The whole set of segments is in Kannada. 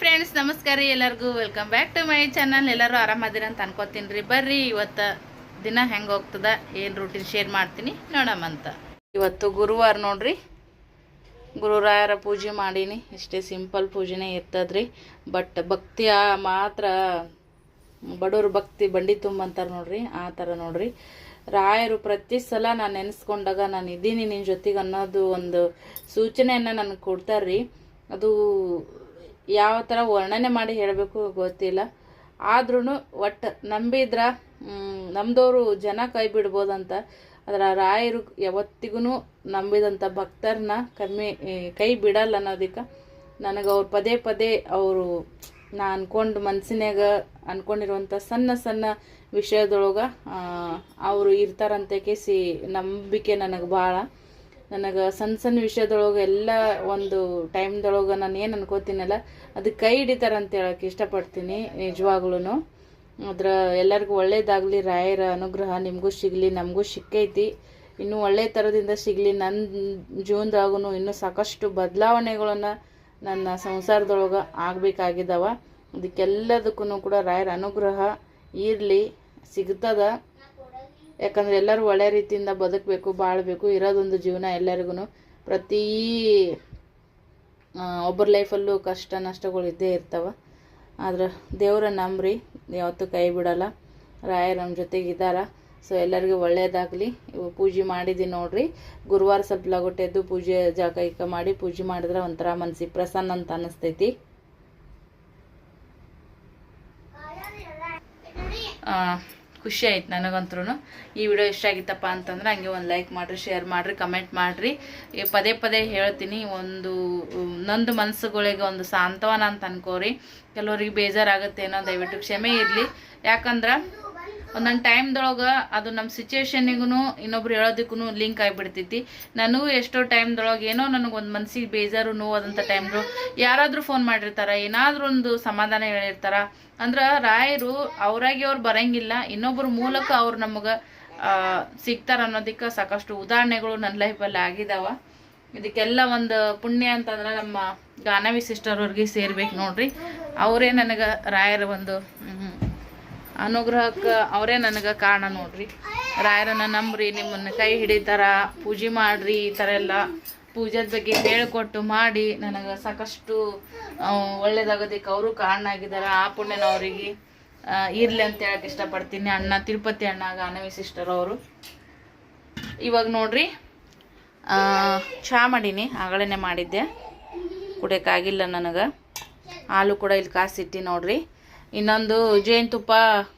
ಫ್ರೆಂಡ್ಸ್ ನಮಸ್ಕಾರ ರೀ ಎಲ್ಲರಿಗೂ. Welcome back to my channel ಎಲ್ಲರೂ ಆರಾಮದಿರ ಅಂತ ಅನ್ಕೋತೀನಿ ರೀ. ಬರ್ರಿ, ಇವತ್ತು ದಿನ ಹೆಂಗೆ ಹೋಗ್ತದ, ಏನು ರೂಟೀನ್ ಶೇರ್ ಮಾಡ್ತೀನಿ ನೋಡಮ್ಮಂತ ಇವತ್ತು ಗುರುವಾರ ನೋಡ್ರಿ ಗುರುರಾಯರ ಪೂಜೆ ಮಾಡೀನಿ. ಇಷ್ಟೇ ಸಿಂಪಲ್ ಪೂಜೆನೇ ಇರ್ತದ್ರಿ. ಬಟ್ ಭಕ್ತಿಯ ಮಾತ್ರ, ಬಡವ್ರ ಭಕ್ತಿ ಬಂಡಿ ತುಂಬಂತಾರೆ ನೋಡ್ರಿ, ಆ ಥರ ನೋಡ್ರಿ. ರಾಯರು ಪ್ರತಿ ಸಲ ನಾನು ನೆನೆಸ್ಕೊಂಡಾಗ ನಾನು ಇದ್ದೀನಿ ನಿನ್ನ ಜೊತೆಗೆ ಅನ್ನೋದು ಒಂದು ಸೂಚನೆಯನ್ನು ನನಗೆ ಕೊಡ್ತಾರ್ರಿ. ಅದು ಯಾವ ಥರ ವರ್ಣನೆ ಮಾಡಿ ಹೇಳಬೇಕು ಗೊತ್ತಿಲ್ಲ. ಆದ್ರೂ ಒಟ್ಟು ನಂಬಿದ್ರ ನಮ್ಮದವರು ಜನ ಕೈ ಬಿಡ್ಬೋದಂತ, ಅದರ ರಾಯರು ಯಾವತ್ತಿಗೂ ನಂಬಿದಂಥ ಭಕ್ತರನ್ನ ಕಮ್ಮಿ ಕೈ ಬಿಡಲ್ಲ ಅನ್ನೋದಕ್ಕೆ ನನಗೆ ಅವ್ರು ಪದೇ ಪದೇ ಅವರು ನಾ ಅಂದ್ಕೊಂಡು ಮನಸ್ಸಿನಾಗ ಅಂದ್ಕೊಂಡಿರುವಂಥ ಸಣ್ಣ ಸಣ್ಣ ವಿಷಯದೊಳಗೆ ಅವರು ಇರ್ತಾರಂತ ಕೇಸಿ ನಂಬಿಕೆ ನನಗೆ ಭಾಳ ನನಗೆ ಸಣ್ಣ ಸಣ್ಣ ವಿಷಯದೊಳಗೆ ಎಲ್ಲ ಒಂದು ಟೈಮ್ದೊಳಗೆ ನಾನು ಏನು ಅನ್ಕೋತೀನಲ್ಲ, ಅದು ಕೈ ಹಿಡಿತಾರಂತ ಹೇಳಕ್ಕೆ ಇಷ್ಟಪಡ್ತೀನಿ ನಿಜವಾಗ್ಲೂ ಅದ್ರ ಎಲ್ಲರಿಗೂ ಒಳ್ಳೇದಾಗಲಿ, ರಾಯರ ಅನುಗ್ರಹ ನಿಮಗೂ ಸಿಗಲಿ, ನಮಗೂ ಸಿಕ್ಕೈತಿ. ಇನ್ನೂ ಒಳ್ಳೆ ಥರದಿಂದ ಸಿಗಲಿ ನನ್ನ ಜೀವನದಾಗೂ ಇನ್ನೂ ಸಾಕಷ್ಟು ಬದಲಾವಣೆಗಳನ್ನು ನನ್ನ ಸಂಸಾರದೊಳಗೆ ಆಗಬೇಕಾಗಿದ್ದಾವ ಅದಕ್ಕೆಲ್ಲದಕ್ಕೂ ಕೂಡ ರಾಯರ ಅನುಗ್ರಹ ಇರಲಿ, ಸಿಗ್ತದ. ಯಾಕಂದ್ರೆ ಎಲ್ಲರೂ ಒಳ್ಳೆ ರೀತಿಯಿಂದ ಬದುಕಬೇಕು ಬಾಳಬೇಕು ಇರೋದೊಂದು ಜೀವನ ಎಲ್ಲರಿಗೂ ಪ್ರತಿ ಒಬ್ಬರ ಲೈಫಲ್ಲೂ ಕಷ್ಟ ನಷ್ಟಗಳು ಇದ್ದೇ ಇರ್ತಾವ. ಆದ್ರೆ ದೇವರ ನಂಬ್ರಿ ಯಾವತ್ತೂ ಕೈ ಬಿಡಲ್ಲ. ರಾಯ ನಮ್ಮ ಜೊತೆಗಿದ್ದಾರ ಸೊ ಎಲ್ಲರಿಗೂ ಒಳ್ಳೆಯದಾಗಲಿ ಪೂಜೆ ಮಾಡಿದ್ದೀನಿ ನೋಡ್ರಿ. ಗುರುವಾರ ಸ್ವಲ್ಪ ಲಗೋಟೆ ಎದ್ದು ಪೂಜೆ ಜಾಗ ಮಾಡಿ ಪೂಜೆ ಮಾಡಿದ್ರೆ ಒಂಥರ ಮನಸಿಗೆ ಪ್ರಸನ್ನ ಅಂತ ಅನಿಸ್ತೈತಿ. ಆ, ಖುಷಿ ಆಯ್ತು ನನಗಂತ್ರೂ. ಈ ವಿಡಿಯೋ ಇಷ್ಟ ಆಗಿತ್ತಪ್ಪ ಅಂತಂದ್ರೆ ಹಂಗೆ ಒಂದು ಲೈಕ್ ಮಾಡಿರಿ ಶೇರ್ ಮಾಡಿರಿ ಕಮೆಂಟ್ ಮಾಡಿರಿ. ಪದೇ ಪದೇ ಹೇಳ್ತೀನಿ, ಒಂದು, ನಂದು ಮನಸ್ಸುಗಳಿಗೆ ಒಂದು ಸಾಂತ್ವನ ಅಂತ ಅನ್ಕೋರಿ. ಕೆಲವರಿಗೆ ಬೇಜಾರಾಗುತ್ತೆ ಏನೋ ದಯವಿಟ್ಟು ಕ್ಷಮೆ ಇರಲಿ. ಯಾಕಂದ್ರೆ ಒಂದೊಂದು ಟೈಮ್ದೊಳಗೆ ಅದು ನಮ್ಮ ಸಿಚುವೇಶನಿಗೂ ಇನ್ನೊಬ್ರು ಹೇಳೋದಕ್ಕೂ ಲಿಂಕ್ ಆಗಿಬಿಡ್ತೈತಿ. ನನಗೂ ಎಷ್ಟೋ ಟೈಮ್ದೊಳಗೆ ಏನೋ ನನಗೆ ಒಂದು ಮನ್ಸಿಗೆ ಬೇಜಾರು ನೋವಾದಂಥ ಟೈಮ್ರು ಯಾರಾದರೂ ಫೋನ್ ಮಾಡಿರ್ತಾರೆ, ಏನಾದರೂ ಒಂದು ಸಮಾಧಾನ ಹೇಳಿರ್ತಾರ. ಅಂದ್ರೆ ರಾಯರು ಅವರಾಗಿ ಅವ್ರು ಬರಂಗಿಲ್ಲ ಇನ್ನೊಬ್ಬರ ಮೂಲಕ ಅವ್ರು ನಮಗೆ ಸಿಗ್ತಾರ ಅನ್ನೋದಕ್ಕೆ ಸಾಕಷ್ಟು ಉದಾಹರಣೆಗಳು ನನ್ನ ಲೈಫಲ್ಲಿ ಆಗಿದಾವ. ಇದಕ್ಕೆಲ್ಲ ಒಂದು ಪುಣ್ಯ ಅಂತಂದ್ರೆ ನಮ್ಮ ಗಾನವಿ ಸಿಸ್ಟರ್ ಅವ್ರಿಗೆ ಸೇರ್ಬೇಕು ನೋಡ್ರಿ. ಅವರೇ ನನಗೆ ರಾಯರ ಒಂದು ಅನುಗ್ರಹಕ್ಕೆ ಅವರೇ ನನಗೆ ಕಾರಣ ನೋಡ್ರಿ. ರಾಯರನ್ನ ನಂಬ್ರಿ, ನಿಮ್ಮನ್ನು ಕೈ ಹಿಡಿತಾರ, ಪೂಜೆ ಮಾಡ್ರಿ ಈ ಥರ ಎಲ್ಲ ಪೂಜೆದ ಬಗ್ಗೆ ಹೇಳಿಕೊಟ್ಟು ಮಾಡಿ ನನಗೆ ಸಾಕಷ್ಟು ಒಳ್ಳೇದಾಗೋದಕ್ಕೆ ಅವರು ಕಾರಣ ಆಗಿದ್ದಾರೆ ಆ ಪುಣ್ಯನ ಅವರಿಗೆ ಇರಲಿ ಅಂತ ಹೇಳಕ್ಕೆ ಇಷ್ಟಪಡ್ತೀನಿ. ಅಣ್ಣ, ತಿರುಪತಿ ಅಣ್ಣ, ಗಾನವಿ ಸಿಸ್ಟರ್ ಅವರು. ಇವಾಗ ನೋಡ್ರಿ ಚಹಾ ಮಾಡೀನಿ ಆಗಳೇ ಮಾಡಿದ್ದೆ. ಕುಡಿಯೋಕ್ಕಾಗಿಲ್ಲ ನನಗೆ. ಹಾಲು ಕೂಡ ಇಲ್ಲಿ ಕಾಸಿಟ್ಟಿ ನೋಡ್ರಿ. ಇನ್ನೊಂದು ಜೇನುತುಪ್ಪ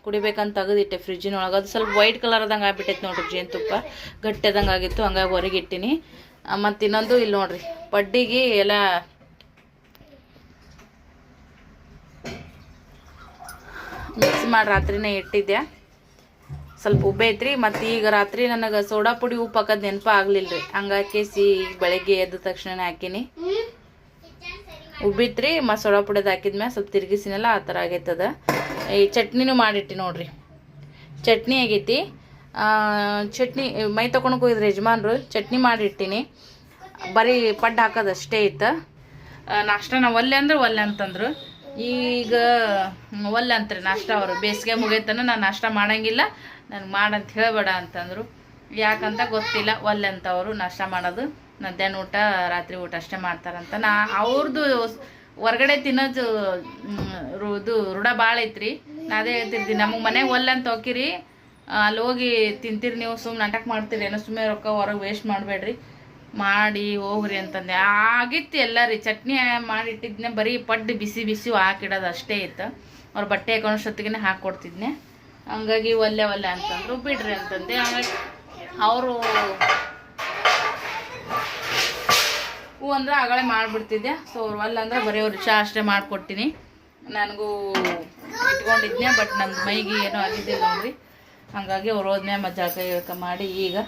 ಕುಡಿಬೇಕಂತ ತೆಗೆದಿಟ್ಟೆ ಫ್ರಿಜ್ಜಿನೊಳಗೆ. ಅದು ಸ್ವಲ್ಪ ವೈಟ್ ಕಲರ್ ಕಲರ್ದಂಗೆ ಆಗ್ಬಿಟ್ಟೈತೆ ನೋಡ್ರಿ ಜೇನುತುಪ್ಪ ಗಟ್ಟಿದಂಗೆ ಆಗಿತ್ತು ಹಂಗಾಗಿ ಹೊರಗೆ ಇಟ್ಟಿನಿ ಮತ್ತು ಇನ್ನೊಂದು ಇಲ್ಲಿ ನೋಡ್ರಿ, ಪಡ್ಡಿಗೆ ಎಲ್ಲ ಮಿಕ್ಸ್ ಮಾಡಿ ರಾತ್ರಿನೇ ಇಟ್ಟಿದ್ದೆ. ಸ್ವಲ್ಪ ಉಬ್ಬೆ ಐತ್ರಿ, ಮತ್ತು ಈಗ ರಾತ್ರಿ ನನಗೆ ಸೋಡಾ ಪುಡಿ ಉಪ್ಪು ಹಾಕೋದು ನೆನಪು ಆಗಲಿಲ್ಲ ರೀ ಹಂಗಾಗಿ ಸಿ ಬೆಳಗ್ಗೆ ಎದ್ದ ತಕ್ಷಣ ಹಾಕಿನಿ. ಉಬ್ಬಿತ್ರಿ ಮಸಾಲ ಪುಡಿದು ಹಾಕಿದ್ಮ್ಯಾಗ ಸ್ವಲ್ಪ ತಿರುಗಿಸಿನೆಲ್ಲ ಆ ಥರ ಆಗೈತದ. ಈ ಚಟ್ನಿನೂ ಮಾಡಿಟ್ಟಿ ನೋಡ್ರಿ. ಚಟ್ನಿ ಆಗೈತಿ. ಚಟ್ನಿ, ಮೈ ತೊಗೊಂಡು ಹೋಗಿದ್ರು ಯಜಮಾನ್ರು ಚಟ್ನಿ ಮಾಡಿಟ್ಟಿನಿ. ಬರೀ ಪಡ್ಡು ಹಾಕೋದು ಅಷ್ಟೇ ಇತ್ತು. ನಾಷ್ಟ ನಾವು ಒಲ್ಲೆ ಅಂದ್ರೆ ಒಲ್ಲೆ ಅಂತಂದ್ರು. ಈಗ, ಒಲ್ಲೆ ಅಂತಾರೆ ನಾಷ್ಟ ಅವರು. ಬೇಸಿಗೆ ಮುಗಿಯತನ ನಾನು ನಾಷ್ಟ ಮಾಡಂಗಿಲ್ಲ. ನನಗೆ ಮಾಡಂತ ಹೇಳಬೇಡ ಅಂತಂದರು. ಯಾಕಂತ ಗೊತ್ತಿಲ್ಲ, ಒಲ್ಲೆ ಅಂತ ಅವರು ನಾಷ್ಟ ಮಾಡೋದು. ಮಧ್ಯಾಹ್ನ ಊಟ, ರಾತ್ರಿ ಊಟ ಅಷ್ಟೇ ಮಾಡ್ತಾರಂತ. ನಾ ಅವ್ರದ್ದು ಹೊರ್ಗಡೆ ತಿನ್ನೋದು ಇದು ರೂಢ ಭಾಳ ಐತ್ರಿ. ನಾ ಅದೇ ಹೇಳ್ತಿರ್ತೀನಿ, ನಮಗೆ ಮನೆಗೆ ಒಲ್ಲೆ ಅಂತ ಹೋಗಿರಿ ಅಲ್ಲಿ ಹೋಗಿ ತಿಂತೀರಿ ನೀವು ಸುಮ್ಮನೆ ನಾಟಕ ಮಾಡ್ತೀರಿ, ಏನೋ ಸುಮ್ಮನೆ ರೊಕ್ಕ ಹೊರಗೆ ವೇಸ್ಟ್ ಮಾಡಬೇಡ್ರಿ. ಮಾಡಿ ಹೋಗ್ರಿ ಅಂತಂದೆ. ಆಗಿತ್ತು ಎಲ್ಲ ರೀ, ಚಟ್ನಿ ಮಾಡಿಟ್ಟಿದ್ನೆ, ಬರೀ ಪಡ್ಡು ಬಿಸಿ ಬಿಸಿ ಹಾಕಿಡೋದು ಅಷ್ಟೇ ಇತ್ತು. ಅವ್ರ ಬಟ್ಟೆ ಹಾಕೊಂಡಷ್ಟೊತ್ತಿಗೆ ಹಾಕ್ಕೊಡ್ತಿದ್ನೆ ಹಂಗಾಗಿ ಒಲ್ಲೆ ಒಲ್ಲೆ ಅಂತಂದ್ರು, ಬಿಡ್ರಿ ಅಂತಂದೆ. ಹಂಗಾಗಿ ಅವರು ಹೂ ಅಂದ್ರೆ ಆಗಳೇ ಮಾಡಿಬಿಡ್ತಿದ್ದೆ. ಸೊ ಅವ್ರು ಅಲ್ಲ ಅಂದ್ರೆ ಬರೀ ಅವ್ರು ಚಾ ಅಷ್ಟೇ ಮಾಡಿಕೊಡ್ತೀನಿ. ನನಗೂ ಇಟ್ಕೊಂಡಿದ್ನೆ ಬಟ್ ನನ್ನ ಮೈಗೆ ಏನೂ ಆಗಿದ್ದಿಲ್ಲ ನೋಡ್ರಿ. ಹಾಗಾಗಿ ಅವ್ರು ಹೋದ್ಮೇ ಮಜ್ಜಾಕ ಇಳ್ಕ ಮಾಡಿ ಈಗ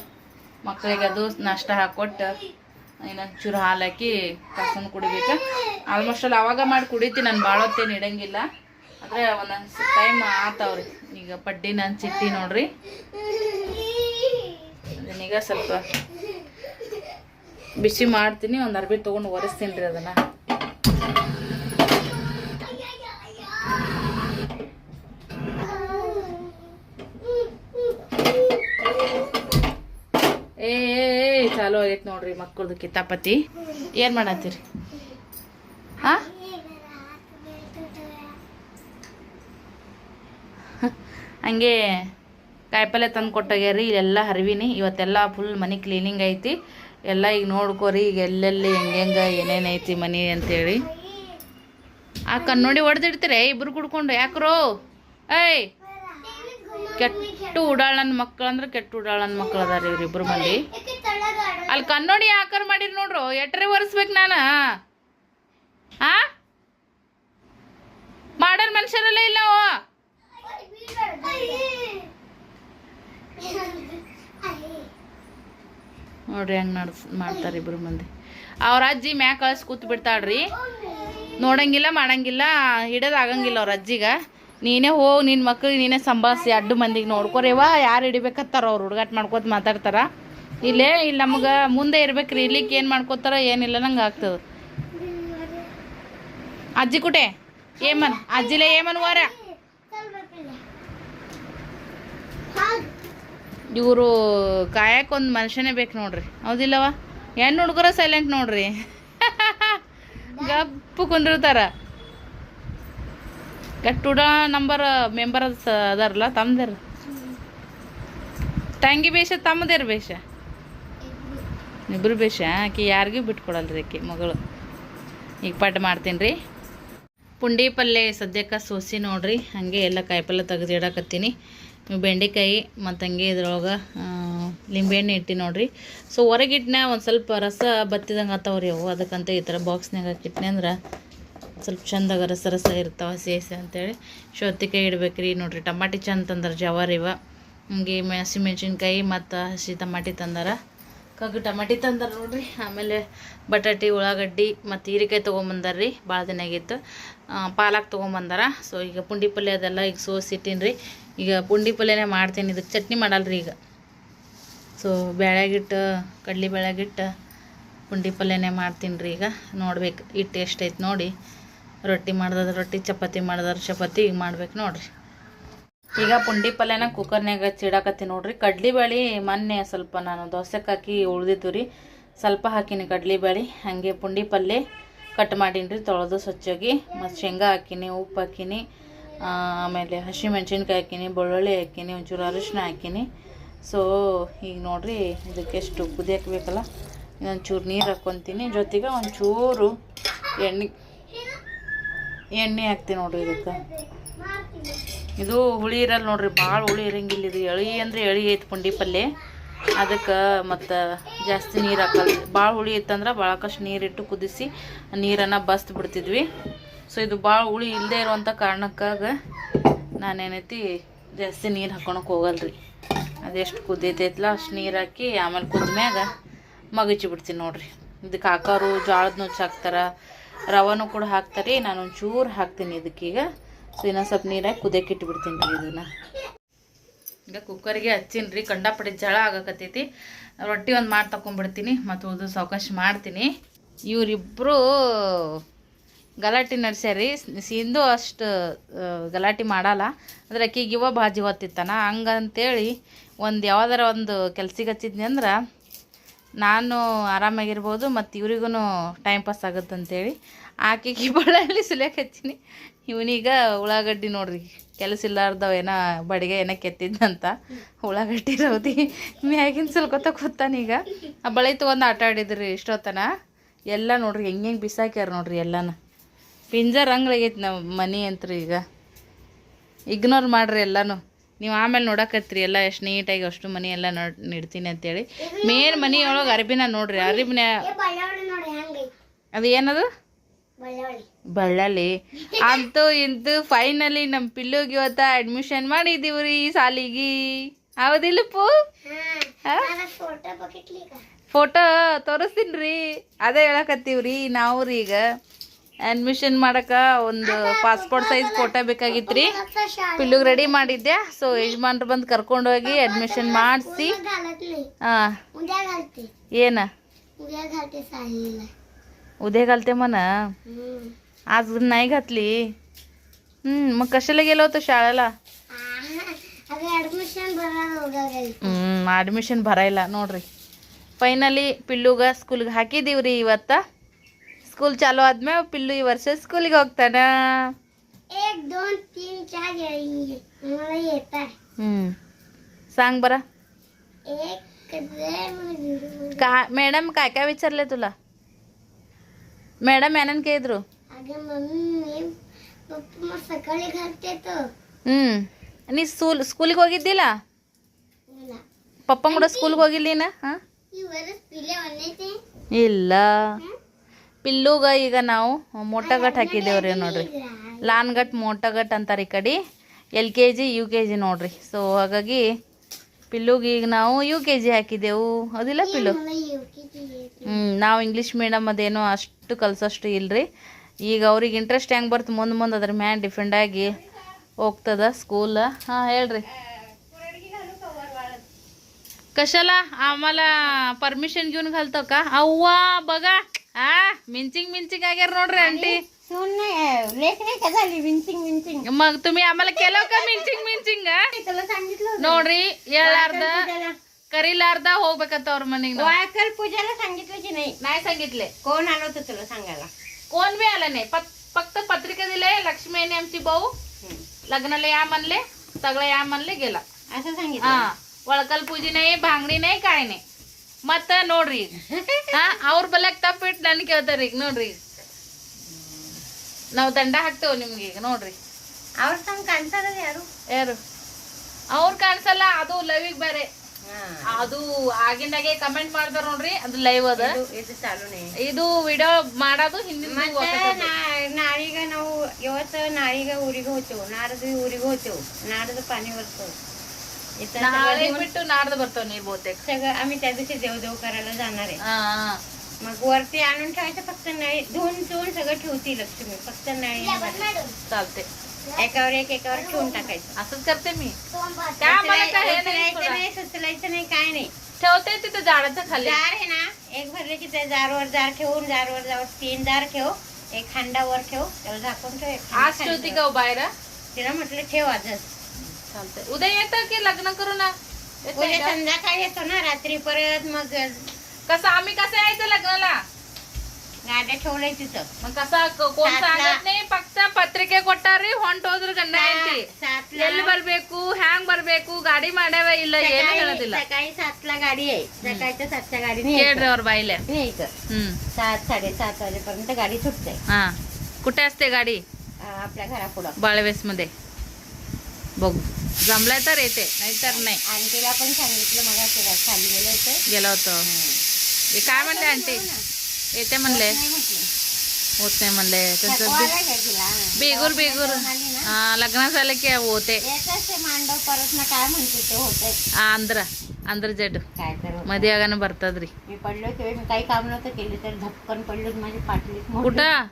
ಮಕ್ಕಳಿಗೆ ಅದು ನಷ್ಟ ಹಾಕ್ಕೊಟ್ಟು ಇನ್ನೊಂದು ಚೂರು ಹಾಲು ಹಾಕಿ ಕಸನ್ ಕುಡಿಬೇಕು. ಆಲ್ಮೋಸ್ಟ್ ಅಲ್ಲಿ ಅವಾಗ ಮಾಡಿ ಕುಡಿತೀನಿ, ನಾನು ಭಾಳ ಹೊತ್ತೇನು ಇಡಂಗಿಲ್ಲ. ಆದರೆ ಒಂದೊಂದು ಟೈಮ್ ಆತವ್ರಿ ಈಗ ಪಡ್ಡಿ ನಾನು ಚಿಟ್ಟಿ ನೋಡ್ರಿ. ಅದನ್ನೀಗ ಸ್ವಲ್ಪ ಬಿಸಿ ಮಾಡ್ತೀನಿ, ಒಂದು ಅರ್ಬಿ ತೊಗೊಂಡು ಒರೆಸ್ತೀನಿ ರೀ ಅದನ್ನು. ಏ ಚಾಲು ಆಗೈತೆ ನೋಡ್ರಿ ಮಕ್ಕಳದು ಕಿತ್ತಾಪತಿ ಏನು ಮಾಡತ್ತೀರಿ? ಹಾ ಹಂಗೆ ಕಾಯಿಪಲ್ಲೆ ತಂದು ಕೊಟ್ಟಾಗ್ಯಾರಿ ಇಲ್ಲೆಲ್ಲ ಹರಿವಿನಿ, ಇವತ್ತೆಲ್ಲ ಫುಲ್ ಮನೆ ಕ್ಲೀನಿಂಗ್ ಐತಿ. ಎಲ್ಲ ಈಗ ನೋಡ್ಕೋರಿ, ಈಗ ಎಲ್ಲೆಲ್ಲಿ ಹೆಂಗೆ ಏನೇನು ಐತಿ ಮನೆ ಅಂತೇಳಿ. ಆ ಕಣ್ಣೋಡಿ ಹೊಡೆದಿಡ್ತೀರ ಇಬ್ರು ಕುಡ್ಕೊಂಡು, ಯಾಕ್ರೋ? ಏಯ್! ಕೆಟ್ಟು ಉಡಾಳ ನನ್ನ ಮಕ್ಳು ಅಂದ್ರೆ ಕೆಟ್ಟು ಉಡಾಳ ನನ್ನ ಮಕ್ಳು ಅದಾರ ಇವ್ರಿಬ್ರು ಮಂದಿ. ಅಲ್ಲಿ ಕಣ್ಣೋಡಿ ಯಾಕಾರ ಮಾಡಿರಿ ನೋಡ್ರು, ಎಟ್ರೆ ಒರೆಸ್ಬೇಕು ನಾನು? ಆ? ಮಾಡರ್ ಮನುಷ್ಯರಲ್ಲೇ ಇಲ್ಲ ನೋಡ್ರಿ ಹೆಂಗೆ ನಡ್ಸ್ ಮಾಡ್ತಾರೆ ಇಬ್ರು ಮಂದಿ. ಅವ್ರ ಅಜ್ಜಿ ಮ್ಯಾಗ ಕಳ್ಸಿ ಕೂತ್ ಬಿಡ್ತಾಳ್ರಿ. ನೋಡಂಗಿಲ್ಲ, ಮಾಡಂಗಿಲ್ಲ, ಹಿಡೋದು ಆಗಂಗಿಲ್ಲ ಅವ್ರ ಅಜ್ಜಿಗ. ನೀನೇ ಹೋಗಿ ನಿನ್ನ ಮಕ್ಳಿಗೆ ನೀನೇ ಸಂಭಾಸಿ ಅಡ್ಡು ಮಂದಿಗೆ ನೋಡ್ಕೊರೇವ ಯಾರು ಹಿಡಿಬೇಕತ್ತಾರ ಅವ್ರು ಹುಡುಗಾಟ ಮಾಡ್ಕೋತ ಮಾತಾಡ್ತಾರ. ಇಲ್ಲೇ ಇಲ್ಲಿ ನಮ್ಗೆ ಮುಂದೆ ಇರ್ಬೇಕ್ರಿ. ಇಲ್ಲಿಕ್ಕೆ ಏನು ಮಾಡ್ಕೋತಾರ, ಏನಿಲ್ಲ, ನಂಗೆ ಆಗ್ತದೆ. ಅಜ್ಜಿ ಕುಟೆ, ಏಮನ್, ಅಜ್ಜಿಲೇ ಏಮನ್ ವಾರ ಇವರು ಕಾಯಕ್ಕೆ ಒಂದು ಮನುಷ್ಯನೇ ಬೇಕು ನೋಡ್ರಿ. ಹೌದಿಲ್ಲವ? ಹೆಣ್ಣು ಹುಡುಗರ ಸೈಲೆಂಟ್ ನೋಡ್ರಿ. ಗಪ್ಪು ಕುಂದಿರ್ತಾರ. ಗಟ್ಟುಡ ನಂಬರ್ ಮೆಂಬರ್ ಅದಾರಲ್ಲ ತಮ್ಮದಿರ ತಂಗಿ ಬೇಷ ತಮ್ಮದಿರ ಬೇಷ? ಇಬ್ರು ಬೇಷ ಆಕೆ ಯಾರಿಗೂ ಬಿಟ್ಕೊಡಲ್ರಿ ಆಕೆ ಮಗಳು. ಈಗ ಪಟ್ ಮಾಡ್ತೀನಿ ರೀ ಪುಂಡಿ ಪಲ್ಯ ಸದ್ಯಕ್ಕೆ ಸೋಸಿ ನೋಡ್ರಿ. ಹಾಗೆ ಎಲ್ಲ ಕಾಯಿಪಲ್ಯ ತೆಗೆದು ಇಡಕತ್ತೀನಿ. ಬೆಂಡೆಕಾಯಿ ಮತ್ತು ಹಂಗೆ ಇದ್ರೊಳಗೆ ಲಿಂಬೆಹಣ್ಣು ಇಟ್ಟು ನೋಡ್ರಿ. ಸೊ ಹೊರಗಿಟ್ಟನೆ ಒಂದು ಸ್ವಲ್ಪ ರಸ ಬತ್ತಿದಂಗೆ ಆತಾವ್ರಿ ಅವು. ಅದಕ್ಕಂತ ಈ ಥರ ಬಾಕ್ಸ್ನಾಗ ಹಾಕಿಟ್ನೆ ಅಂದ್ರೆ ಸ್ವಲ್ಪ ಚಂದಾಗ ರಸ ರಸ ಇರ್ತಾವೆ ಹಸಿ ಅಂತೇಳಿ. ಶೌತಿಕಾಯಿ ಇಡ್ಬೇಕ್ರಿ. ನೋಡ್ರಿ, ಟಮಾಟಿ ಚಂದ ತಂದ್ರೆ ಜವಾರಿ ಇವ. ಹಂಗೆ ಹಸಿಮೆಣ್ಸಿನ್ಕಾಯಿ ಮತ್ತು ಹಸಿ ಟಮಾಟಿ ತಂದಾರ. ಕಗ್ಗು ಟಮಾಟಿ ತಂದಾರ ನೋಡ್ರಿ. ಆಮೇಲೆ ಬಟಾಟಿ, ಉಳ್ಳಾಗಡ್ಡಿ ಮತ್ತು ಹೀರೆಕಾಯಿ ತೊಗೊಂಬಂದಾರ ರೀ ಭಾಳ ದಿನ ಆಗಿತ್ತು ಪಾಲಕ್ ತೊಗೊಂಬಂದಾರ. ಸೊ ಈಗ ಪುಂಡಿ ಪಲ್ಯ ಅದೆಲ್ಲ ಈಗ ಸೋಸಿಟ್ಟಿನಿ ರೀ ಈಗ ಪುಂಡಿ ಪಲ್ಯನೇ ಮಾಡ್ತೀನಿ. ಇದಕ್ಕೆ ಚಟ್ನಿ ಮಾಡಲ್ರಿ ಈಗ. ಸೊ ಬೇಳೆಗಿಟ್ಟು ಕಡ್ಲಿ ಬೇಳೆಗಿಟ್ಟು ಪುಂಡಿ ಪಲ್ಯನೇ ಮಾಡ್ತೀನಿ ರೀ ಈಗ. ನೋಡ್ಬೇಕು, ಹಿಟ್ಟು ಎಷ್ಟೈತೆ ನೋಡಿ. ರೊಟ್ಟಿ ಮಾಡ್ದದ ರೊಟ್ಟಿ, ಚಪಾತಿ ಮಾಡಿದ್ರೆ ಚಪಾತಿ ಈಗ ಮಾಡ್ಬೇಕು ನೋಡ್ರಿ. ಈಗ ಪುಂಡಿ ಪಲ್ಯನ ಕುಕ್ಕರ್ನಾಗ ಚಿಡಾಕತ್ತಿ ನೋಡ್ರಿ. ಕಡ್ಲಿ ಬೇಳೆ ಮೊನ್ನೆ ಸ್ವಲ್ಪ ನಾನು ದೋಸೆಗೆ ಹಾಕಿ ಉಳ್ದಿದ್ದು ರೀ. ಸ್ವಲ್ಪ ಹಾಕಿನಿ ಕಡ್ಲಿ ಬೇಳೆ ಹಾಗೆ ಪುಂಡಿ ಪಲ್ಯ ಕಟ್ ಮಾಡೀನಿ ರೀ. ತೊಳೆದು ಸ್ವಚ್ಛಾಗಿ ಮತ್ತು ಶೇಂಗಾ ಹಾಕಿನಿ, ಉಪ್ಪು ಹಾಕಿನಿ. ಆಮೇಲೆ ಹಸಿಮೆಣ್ಸಿನ್ಕಾಯಿ ಹಾಕಿನಿ, ಬೆಳ್ಳುಳ್ಳಿ ಹಾಕಿನಿ, ಒಂಚೂರು ಅರಿಶಿನ ಹಾಕಿನಿ. ಸೊ ಈಗ ನೋಡಿರಿ ಇದಕ್ಕೆ ಎಷ್ಟು ಕುದಿ ಬೇಕಲ್ಲ ಇನ್ನೊಂಚೂರು ನೀರು ಹಾಕ್ಕೊತೀನಿ. ಜೊತೆಗೆ ಒಂಚೂರು ಎಣ್ಣೆ ಎಣ್ಣೆ ಹಾಕ್ತೀನಿ ನೋಡಿರಿ ಇದಕ್ಕೆ. ಇದು ಹುಳಿ ಇರಲ್ಲ ನೋಡ್ರಿ ಭಾಳ ಹುಳಿ ಇರಂಗಿಲ್ಲ ಇದು. ಎಳಿ ಅಂದರೆ ಎಳಿ ಐತೆ ಪುಂಡಿ ಪಲ್ಯ ಅದಕ್ಕೆ ಮತ್ತು ಜಾಸ್ತಿ ನೀರು ಹಾಕಲ್ಲ. ಭಾಳ ಹುಳಿ ಇತ್ತಂದ್ರೆ ಭಾಳಕಷ್ಟು ನೀರಿಟ್ಟು ಕುದಿಸಿ ನೀರನ್ನು ಬಸ್ತ್ ಬಿಡ್ತಿದ್ವಿ. ಸೊ ಇದು ಭಾಳ ಹುಳಿ ಇಲ್ಲದೆ ಇರುವಂಥ ಕಾರಣಕ್ಕಾಗ ನಾನೇನೈತಿ, ಜಾಸ್ತಿ ನೀರು ಹಾಕೊಳಕ್ಕೆ ಹೋಗಲ್ರಿ. ಅದೆಷ್ಟು ಕುದ್ದೈತೈತಲ್ಲ ಅಷ್ಟು ನೀರು ಹಾಕಿ ಆಮೇಲೆ ಕುದ್ಮ್ಯಾಗ ಮಗಚಿ ಬಿಡ್ತೀನಿ ನೋಡ್ರಿ. ಇದಕ್ಕೆ ಹಾಕೋರು ಜೋಳದ ನುಚ್ಚು ಹಾಕ್ತಾರೆ ರವಾನು ಕೂಡ ಹಾಕ್ತಾರೆ ನಾನು ಒಂಚೂರು ಹಾಕ್ತೀನಿ ಇದಕ್ಕೀಗ ಸೊ ಇನ್ನೊಂದು ಸ್ವಲ್ಪ ನೀರಾಗಿ ಕುದಕ್ಕೆ ಇಟ್ಬಿಡ್ತೀನಿ ರೀ ಇದನ್ನು. ಈಗ ಕುಕ್ಕರಿಗೆ ಹಚ್ಚೀನಿ ರೀ ಕಂಡಪಡಿ ಜಳ ಆಗಕತ್ತೈತಿ. ರೊಟ್ಟಿ ಒಂದು ಮಾಡಿ ತಗೊಂಡ್ಬಿಡ್ತೀನಿ ಮತ್ತು ಉದ್ದು ಸಾವಕಾಶ ಮಾಡ್ತೀನಿ. ಇವರಿಬ್ಬರು ಗಲಾಟೆ ನಡ್ಸ್ಯಾರಿ ಸಿಂಧು ಅಷ್ಟು ಗಲಾಟೆ ಮಾಡಲ್ಲ. ಅಂದ್ರೆ ಆಕಿಗೆ ಇವ ಬಾಜಿ ಹೊತ್ತಿತ್ತಾನ ಹಂಗಂತೇಳಿ ಒಂದು ಯಾವ್ದಾರ ಒಂದು ಕೆಲ್ಸಿಗೆ ಹಚ್ಚಿದ್ನಿ ಅಂದ್ರೆ ನಾನು ಆರಾಮಾಗಿರ್ಬೋದು ಮತ್ತು ಇವ್ರಿಗೂ ಟೈಮ್ ಪಾಸ್ ಆಗುತ್ತಂತೇಳಿ ಆಕೆಗೆ ಬಳ್ಳಿ ಸುಲಿಯಕ್ಕೆ ಹಚ್ಚಿನಿ. ಇವನೀಗ ಉಳ್ಳಾಗಡ್ಡಿ ನೋಡ್ರಿ, ಕೆಲಸ ಇಲ್ಲಾರ್ದವ ಏನೋ ಬಡಿಗೆ ಏನ ಕೆತ್ತಿದ್ದಂತ ಉಳ್ಳಾಗಡ್ಡಿ ರೌದಿ. ಮ್ಯಾಗಿನ ಸುಲ್ಕೊತ ಕೂತಾನೀಗ ಆ ಬಳಿ ತೊಗೊಂಡು ಆಟ ಆಡಿದ್ರಿ ಇಷ್ಟೊತ್ತನ. ಎಲ್ಲ ನೋಡ್ರಿ, ಹೆಂಗೆ ಹೆಂಗೆ ಬಿಸಾಕ್ಯಾರ ನೋಡ್ರಿ ಎಲ್ಲನ. ಪಿಂಜರ್ ಹಂಗ್ಲಾಗೈತಿ ನಾವು ಮನಿ ಅಂತ್ರಿ ಈಗ. ಇಗ್ನೋರ್ ಮಾಡ್ರಿ ಎಲ್ಲಾನು. ನೀವು ಆಮೇಲೆ ನೋಡಕತ್ರಿ ಎಲ್ಲ ಎಷ್ಟು ನೀಟಾಗಿ ಅಷ್ಟು ಮನಿ ಎಲ್ಲ ನೋಡ್ತೀನಿ ಇಡ್ತೀನಿ ಅಂತೇಳಿ. ಮೇನ್ ಮನಿ ಒಳಗೆ ಅರಿಬಿನ ನೋಡ್ರಿ ಅರಿಬಿನ ಅದು ಏನದು? ಬಳ್ಳಾಲಿ. ಅಂತೂ ಇಂತೂ ಫೈನಲಿ ನಮ್ಮ ಪಿಲ್ಲುಗೆ ಇವತ್ತ ಅಡ್ಮಿಷನ್ ಮಾಡಿದೀವಿ ರೀ ಸಾಲಿಗೆ. ಹೌದಿಲ್ಲಪ್ಪು ಫೋಟೋ ತೋರಿಸ್ತೀನಿ ರೀ. ಅದೇ ಹೇಳಕತ್ತೀವ್ರಿ ನಾವು ರೀ ಈಗ. ಅಡ್ಮಿಷನ್ ಮಾಡಕ ಒಂದು ಪಾಸ್ಪೋರ್ಟ್ ಸೈಜ್ ಫೋಟೋ ಬೇಕಾಗಿತ್ತು ರೀ ಪಿಲ್ಲುಗೆ ರೆಡಿ ಮಾಡಿದ್ದೆ ಸೊ ಯಜಮಾನ್ರು ಬಂದು ಕರ್ಕೊಂಡೋಗಿ ಅಡ್ಮಿಷನ್ ಮಾಡಿಸಿ ಹಾಂ उद्या घालते ಏನ उद्या घालते साहिलला उद्या घालते म्हणा आज नाही घातली हम्म मग कशाला गेलो होतो शाळेला अगं ऍडमिशन भरायला उद्या घालते हम्म ॲडमिशन भरायला ನೋಡ್ರಿ ಫೈನಲಿ ಪಿಲ್ಲುಗ ಸ್ಕೂಲ್ಗೆ ಹಾಕಿದೀವ್ರಿ ಇವತ್ತು ಸ್ಕೂಲ್ ಚಾಲು ಆದ್ಮೇಲೆ ಪಿಲ್ಲು ಈ ವರ್ಷ ಸ್ಕೂಲಿಗೆ ಹೋಗ್ತಾನ एक दोन तीन चार येईल मला येत आहे ಹ್ಞೂ सांग बरं एक दोन का मॅडम काय काय विचारले तुला मॅडम ಏನನ್ ಕೇಳಿದ್ರು अगं मम्मी मी पप्पा मग सकाळी घालते तो ಹ್ಞೂ ನೀ ಸ್ಕೂಲ್ ಸ್ಕೂಲಿಗೆ ಹೋಗಿದ್ದಿಲ್ಲ मला ಪಪ್ಪನ ಕೂಡ ಸ್ಕೂಲ್ಗೆ ಹೋಗಿಲ್ಲಿನ ಹಾಂ ही वरच पिले ते ಇಲ್ಲ ಪಿಲ್ಲುಗ ಈಗ ನಾವು ಮೊಟ್ಟಗಟ್ ಹಾಕಿದ್ದೇವ್ರಿ ನೋಡ್ರಿ. ಲಾನ್ಗಟ್ ಮೊಟ್ಟಗಟ್ ಅಂತಾರೆ ಈ ಕಡೆ. L K G, U K G ನೋಡ್ರಿ. ಸೊ ಹಾಗಾಗಿ ಪಿಲ್ಲುಗೆ ಈಗ ನಾವು ಯು ಕೆ ಜಿ ಹಾಕಿದೆವು ಅದಿಲ್ಲ ಪಿಲ್ಲು? ಹ್ಞೂ ನಾವು ಇಂಗ್ಲೀಷ್ ಮೀಡಿಯಮ್ ಅದೇನು ಅಷ್ಟು ಕಲ್ಸೋಷ್ಟು ಇಲ್ರಿ. ಈಗ ಅವ್ರಿಗೆ ಇಂಟ್ರೆಸ್ಟ್ ಹೆಂಗೆ ಬರ್ತು ಮುಂದೆ ಮುಂದೆ ಅದ್ರ ಮ್ಯಾನ್ ಡಿಫೆಂಡ್ ಆಗಿ ಹೋಗ್ತದ ಸ್ಕೂಲ್. ಹಾಂ, ಹೇಳ್ರಿ. ಕಶಲ ಆಮೇಲೆ ಪರ್ಮಿಷನ್ ಗಿವ್ನ ಕಲ್ತಕ್ಕ ಅವ್ವಾ, ಬಗ. बघा आ मिंचिंग मिंचिंग आग्यार ನೋಡ್ರಿ आंटी सुन नाही लेख नाही का झाली विंचिंग विंचिंग मग तुम्ही आम्हाला केलं का मिंचिंग मिंचिंग तुला सांगितलं ನೋಡ್ರಿ ಹೇಳಾರ್ದ ಕರಿಲಾರ್ದ ಹೋಗ್ಬೇಕಂತ ಅವ್ರ ಮನೆಗೆ ನಾವು वायकल पूजाला सांगितलं की नाही नाही सांगितले कोण आलं होतं तुला सांगायला कोण बी आलं नाही फक्त फक्त पत्रिका दिले लक्ष्मीने आमची भाऊ लग्नाला या म्हणले सगळं या म्हणले गेला असं ಹಾ ಒಳಕಲ್ ಪೂಜೆ ನೈ ಭಾಂಗಡಿ ನೈ ಕಾಯಿ ನೈ ಮತ್ತ ನೋಡ್ರಿ. ಹಾ ಅವ್ರ ಬಲ್ಯಾಕ್ ತಪ್ಪಿಟ್ಟು ನನಗೆ ಕೇಳ್ತಾರ ಈಗ ನೋಡ್ರಿ. ನಾವ್ ದಂಡ ಹಾಕ್ತೇವೆ ನಿಮ್ಗೆ ಈಗ ನೋಡ್ರಿ. ಅವ್ರ ತಂಗ ಯಾರು? ಯಾರು? ಅವ್ರ ಕಾಣಿಸಲ್ಲ ಅದು ಲವಿಗ್ ಬೇರೆ. ಅದು ಆಗಿಂದಾಗೆ ಕಮೆಂಟ್ ಮಾಡ್ತಾರ ನೋಡ್ರಿ ಅದು ಲೈವ್ ಅದ. ಇದು ಚಾಲೂನೇ. ಇದು ವಿಡಿಯೋ ಮಾಡೋದು ಹಿಂದಿನ ನಾಳೆಗ ನಾವು ಇವತ್ತು ನಾಳೆಗ ಊರಿಗೆ ಹೋಗ್ತೇವೆ ನಾಡ್ದು ಊರಿಗೆ ಹೋಗ್ತೇವೆ ನಾಡ್ದು ಪಾನಿ ಬರ್ತೇವೆ ನಾಳೆ देऊन- ಬಿಟ್ಟು ನಾಡ್ದು ಬರ್ತಾವ ನೀರ್ ಬಹುತೇಕ सगळं आम्ही त्या दिवशी देवदेव करायला जाणार आहे ಹಾ ಹಾ. मग वरती आणून ठेवायचं फक्त नळी धुवून धुवून सगळं ठेवती लक्ष्मी फक्त नळी चालते एकावर एक एकावर ठेवून टाकायचं असंच करते मी काय आम्हाला काय हे नाही उचलायचं सोडा. नाही सुचलायचं नाही काय नाही ठेवते तिथं झाडाच्या खाली जार आहे ना एक भरले की त्या जारवर जार ठेवून जारवर जावर तीन जार ठेव एक खांडावर ठेव त्याला झाकून ठेव एक खांड आज ठेवती खाली का हो बाहेर ठेव. तिला म्हटलं ठेव आजच चालतंय उद्या येतं की लग्न करू ना येतंय उद्या का? संध्याकाळी येतो ना रात्री परत मग कसं आम्ही कसं यायचं लग्नाला गाड्या ठेवलंय तिथं मग कसा क- कोण सातला. सांगत नाही ಫಕ್ತ ಪತ್ರಿಕೆ ಕೊಟ್ಟಾರ್ರಿ ಹೊಂಟೋದ್ರ ಗಂಡ ಐತಿ सातला ಎಲ್ಲಿ ಬರ್ಬೇಕು ಹ್ಯಾಂಗ್ ಬರ್ಬೇಕು ಗಾಡಿ ಮಾಡ್ಯಾವ ಇಲ್ಲ ಏನು सकाळी ಹೇಳೋದಿಲ್ಲ सकाळी सातला गाडी आहे सकाळच्या सातच्या गाडीने ಕೇಳ್ರಿ ಅವ್ರ ಬಾಯಿಲೆ यायचं हम्म सात साडेसात वाजेपर्यंत गाडी सुटते हा कुठे असते गाडी आपल्या घरापुढं बाळवेस मध्ये बघू जमलाय तर येते नाही तर नाही. आंटीला पण सांगितलं मला खाली गेलं होतं. गेलं होतं. हे काय म्हणले आंटी? येते म्हणले. होत नाही म्हणले. त्यांचं बेगूर बेगूर. हा लग्न झालं की होते. मांडव परत ना काय म्हणते होते आंध्र. आंध्र जड काय तर मध्ये अगानं भरतात रे. मी पडलो मी काही काम नव्हतं केलं तर झपकन पडलो माझी पाटली कुठं?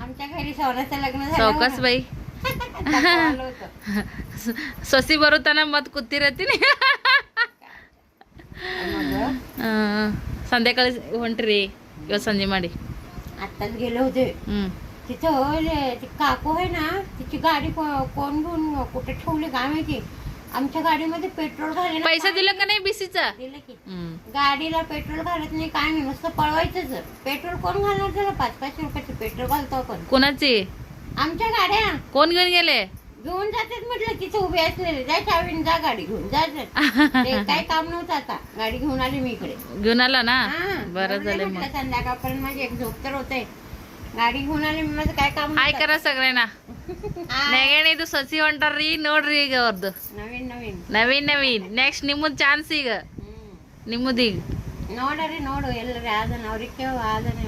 आमच्या घरी सवनाचं लग्न झालं बाई. ससी बरवताना मत कुत्ती राहते ना संध्याकाळी रे किंवा संजय माडे. आताच गेले होते. तिथं काकू आहे ना तिची गाडी कोण घेऊन कुठे ठेवली का माहिती? आमच्या गाडीमध्ये पेट्रोल घाले पैसा दिला का नाही बीसीचा गाडीला पेट्रोल घालत नाही काय नाही नुसतं पळवायचं पेट्रोल कोण घालणार त्याला? पाच पाचशे रुपयाचे पेट्रोल घालतो आपण. कोणाचे? आमच्या गाड्या कोण घेऊन गेले घेऊन जातात म्हटलं तिथे उभे असलेले जाय चावीन जा गाडी घेऊन जायचं ते काय काम नव्हतं आता गाडी घेऊन आली मी इकडे घेऊन आला ना हा, बरं म्हणून झालं म्हटलं मग संध्याकाळपर्यंत माझी एक झोप तर होते गाडी घेऊन आली मी माझं काय काम ಹಾಯ್ नव्हतं. ಕರ ಸಗಳೆನ ಹಾಯ್. ನೆಗೇಣ ಇದು ಸಸಿ ಹೊಂಟಾರ್ರಿ ನೋಡ್ರಿ ಈಗ ಅವ್ರದ್ದು ನವೀನ್ ನವೀನ್ ನವೀನ್ ನವೀನ್ ನೆಕ್ಸ್ಟ್ ನಿಮ್ಮದ್ ಚಾನ್ಸ್ ಈಗ ಹ್ಮ್. ನಿಮ್ಮದ್ ಈಗ ನೋಡರಿ ನೋಡು ಎಲ್ಲರೂ ಆದನ ಅವ್ರಿಗೆ ಆದನೆ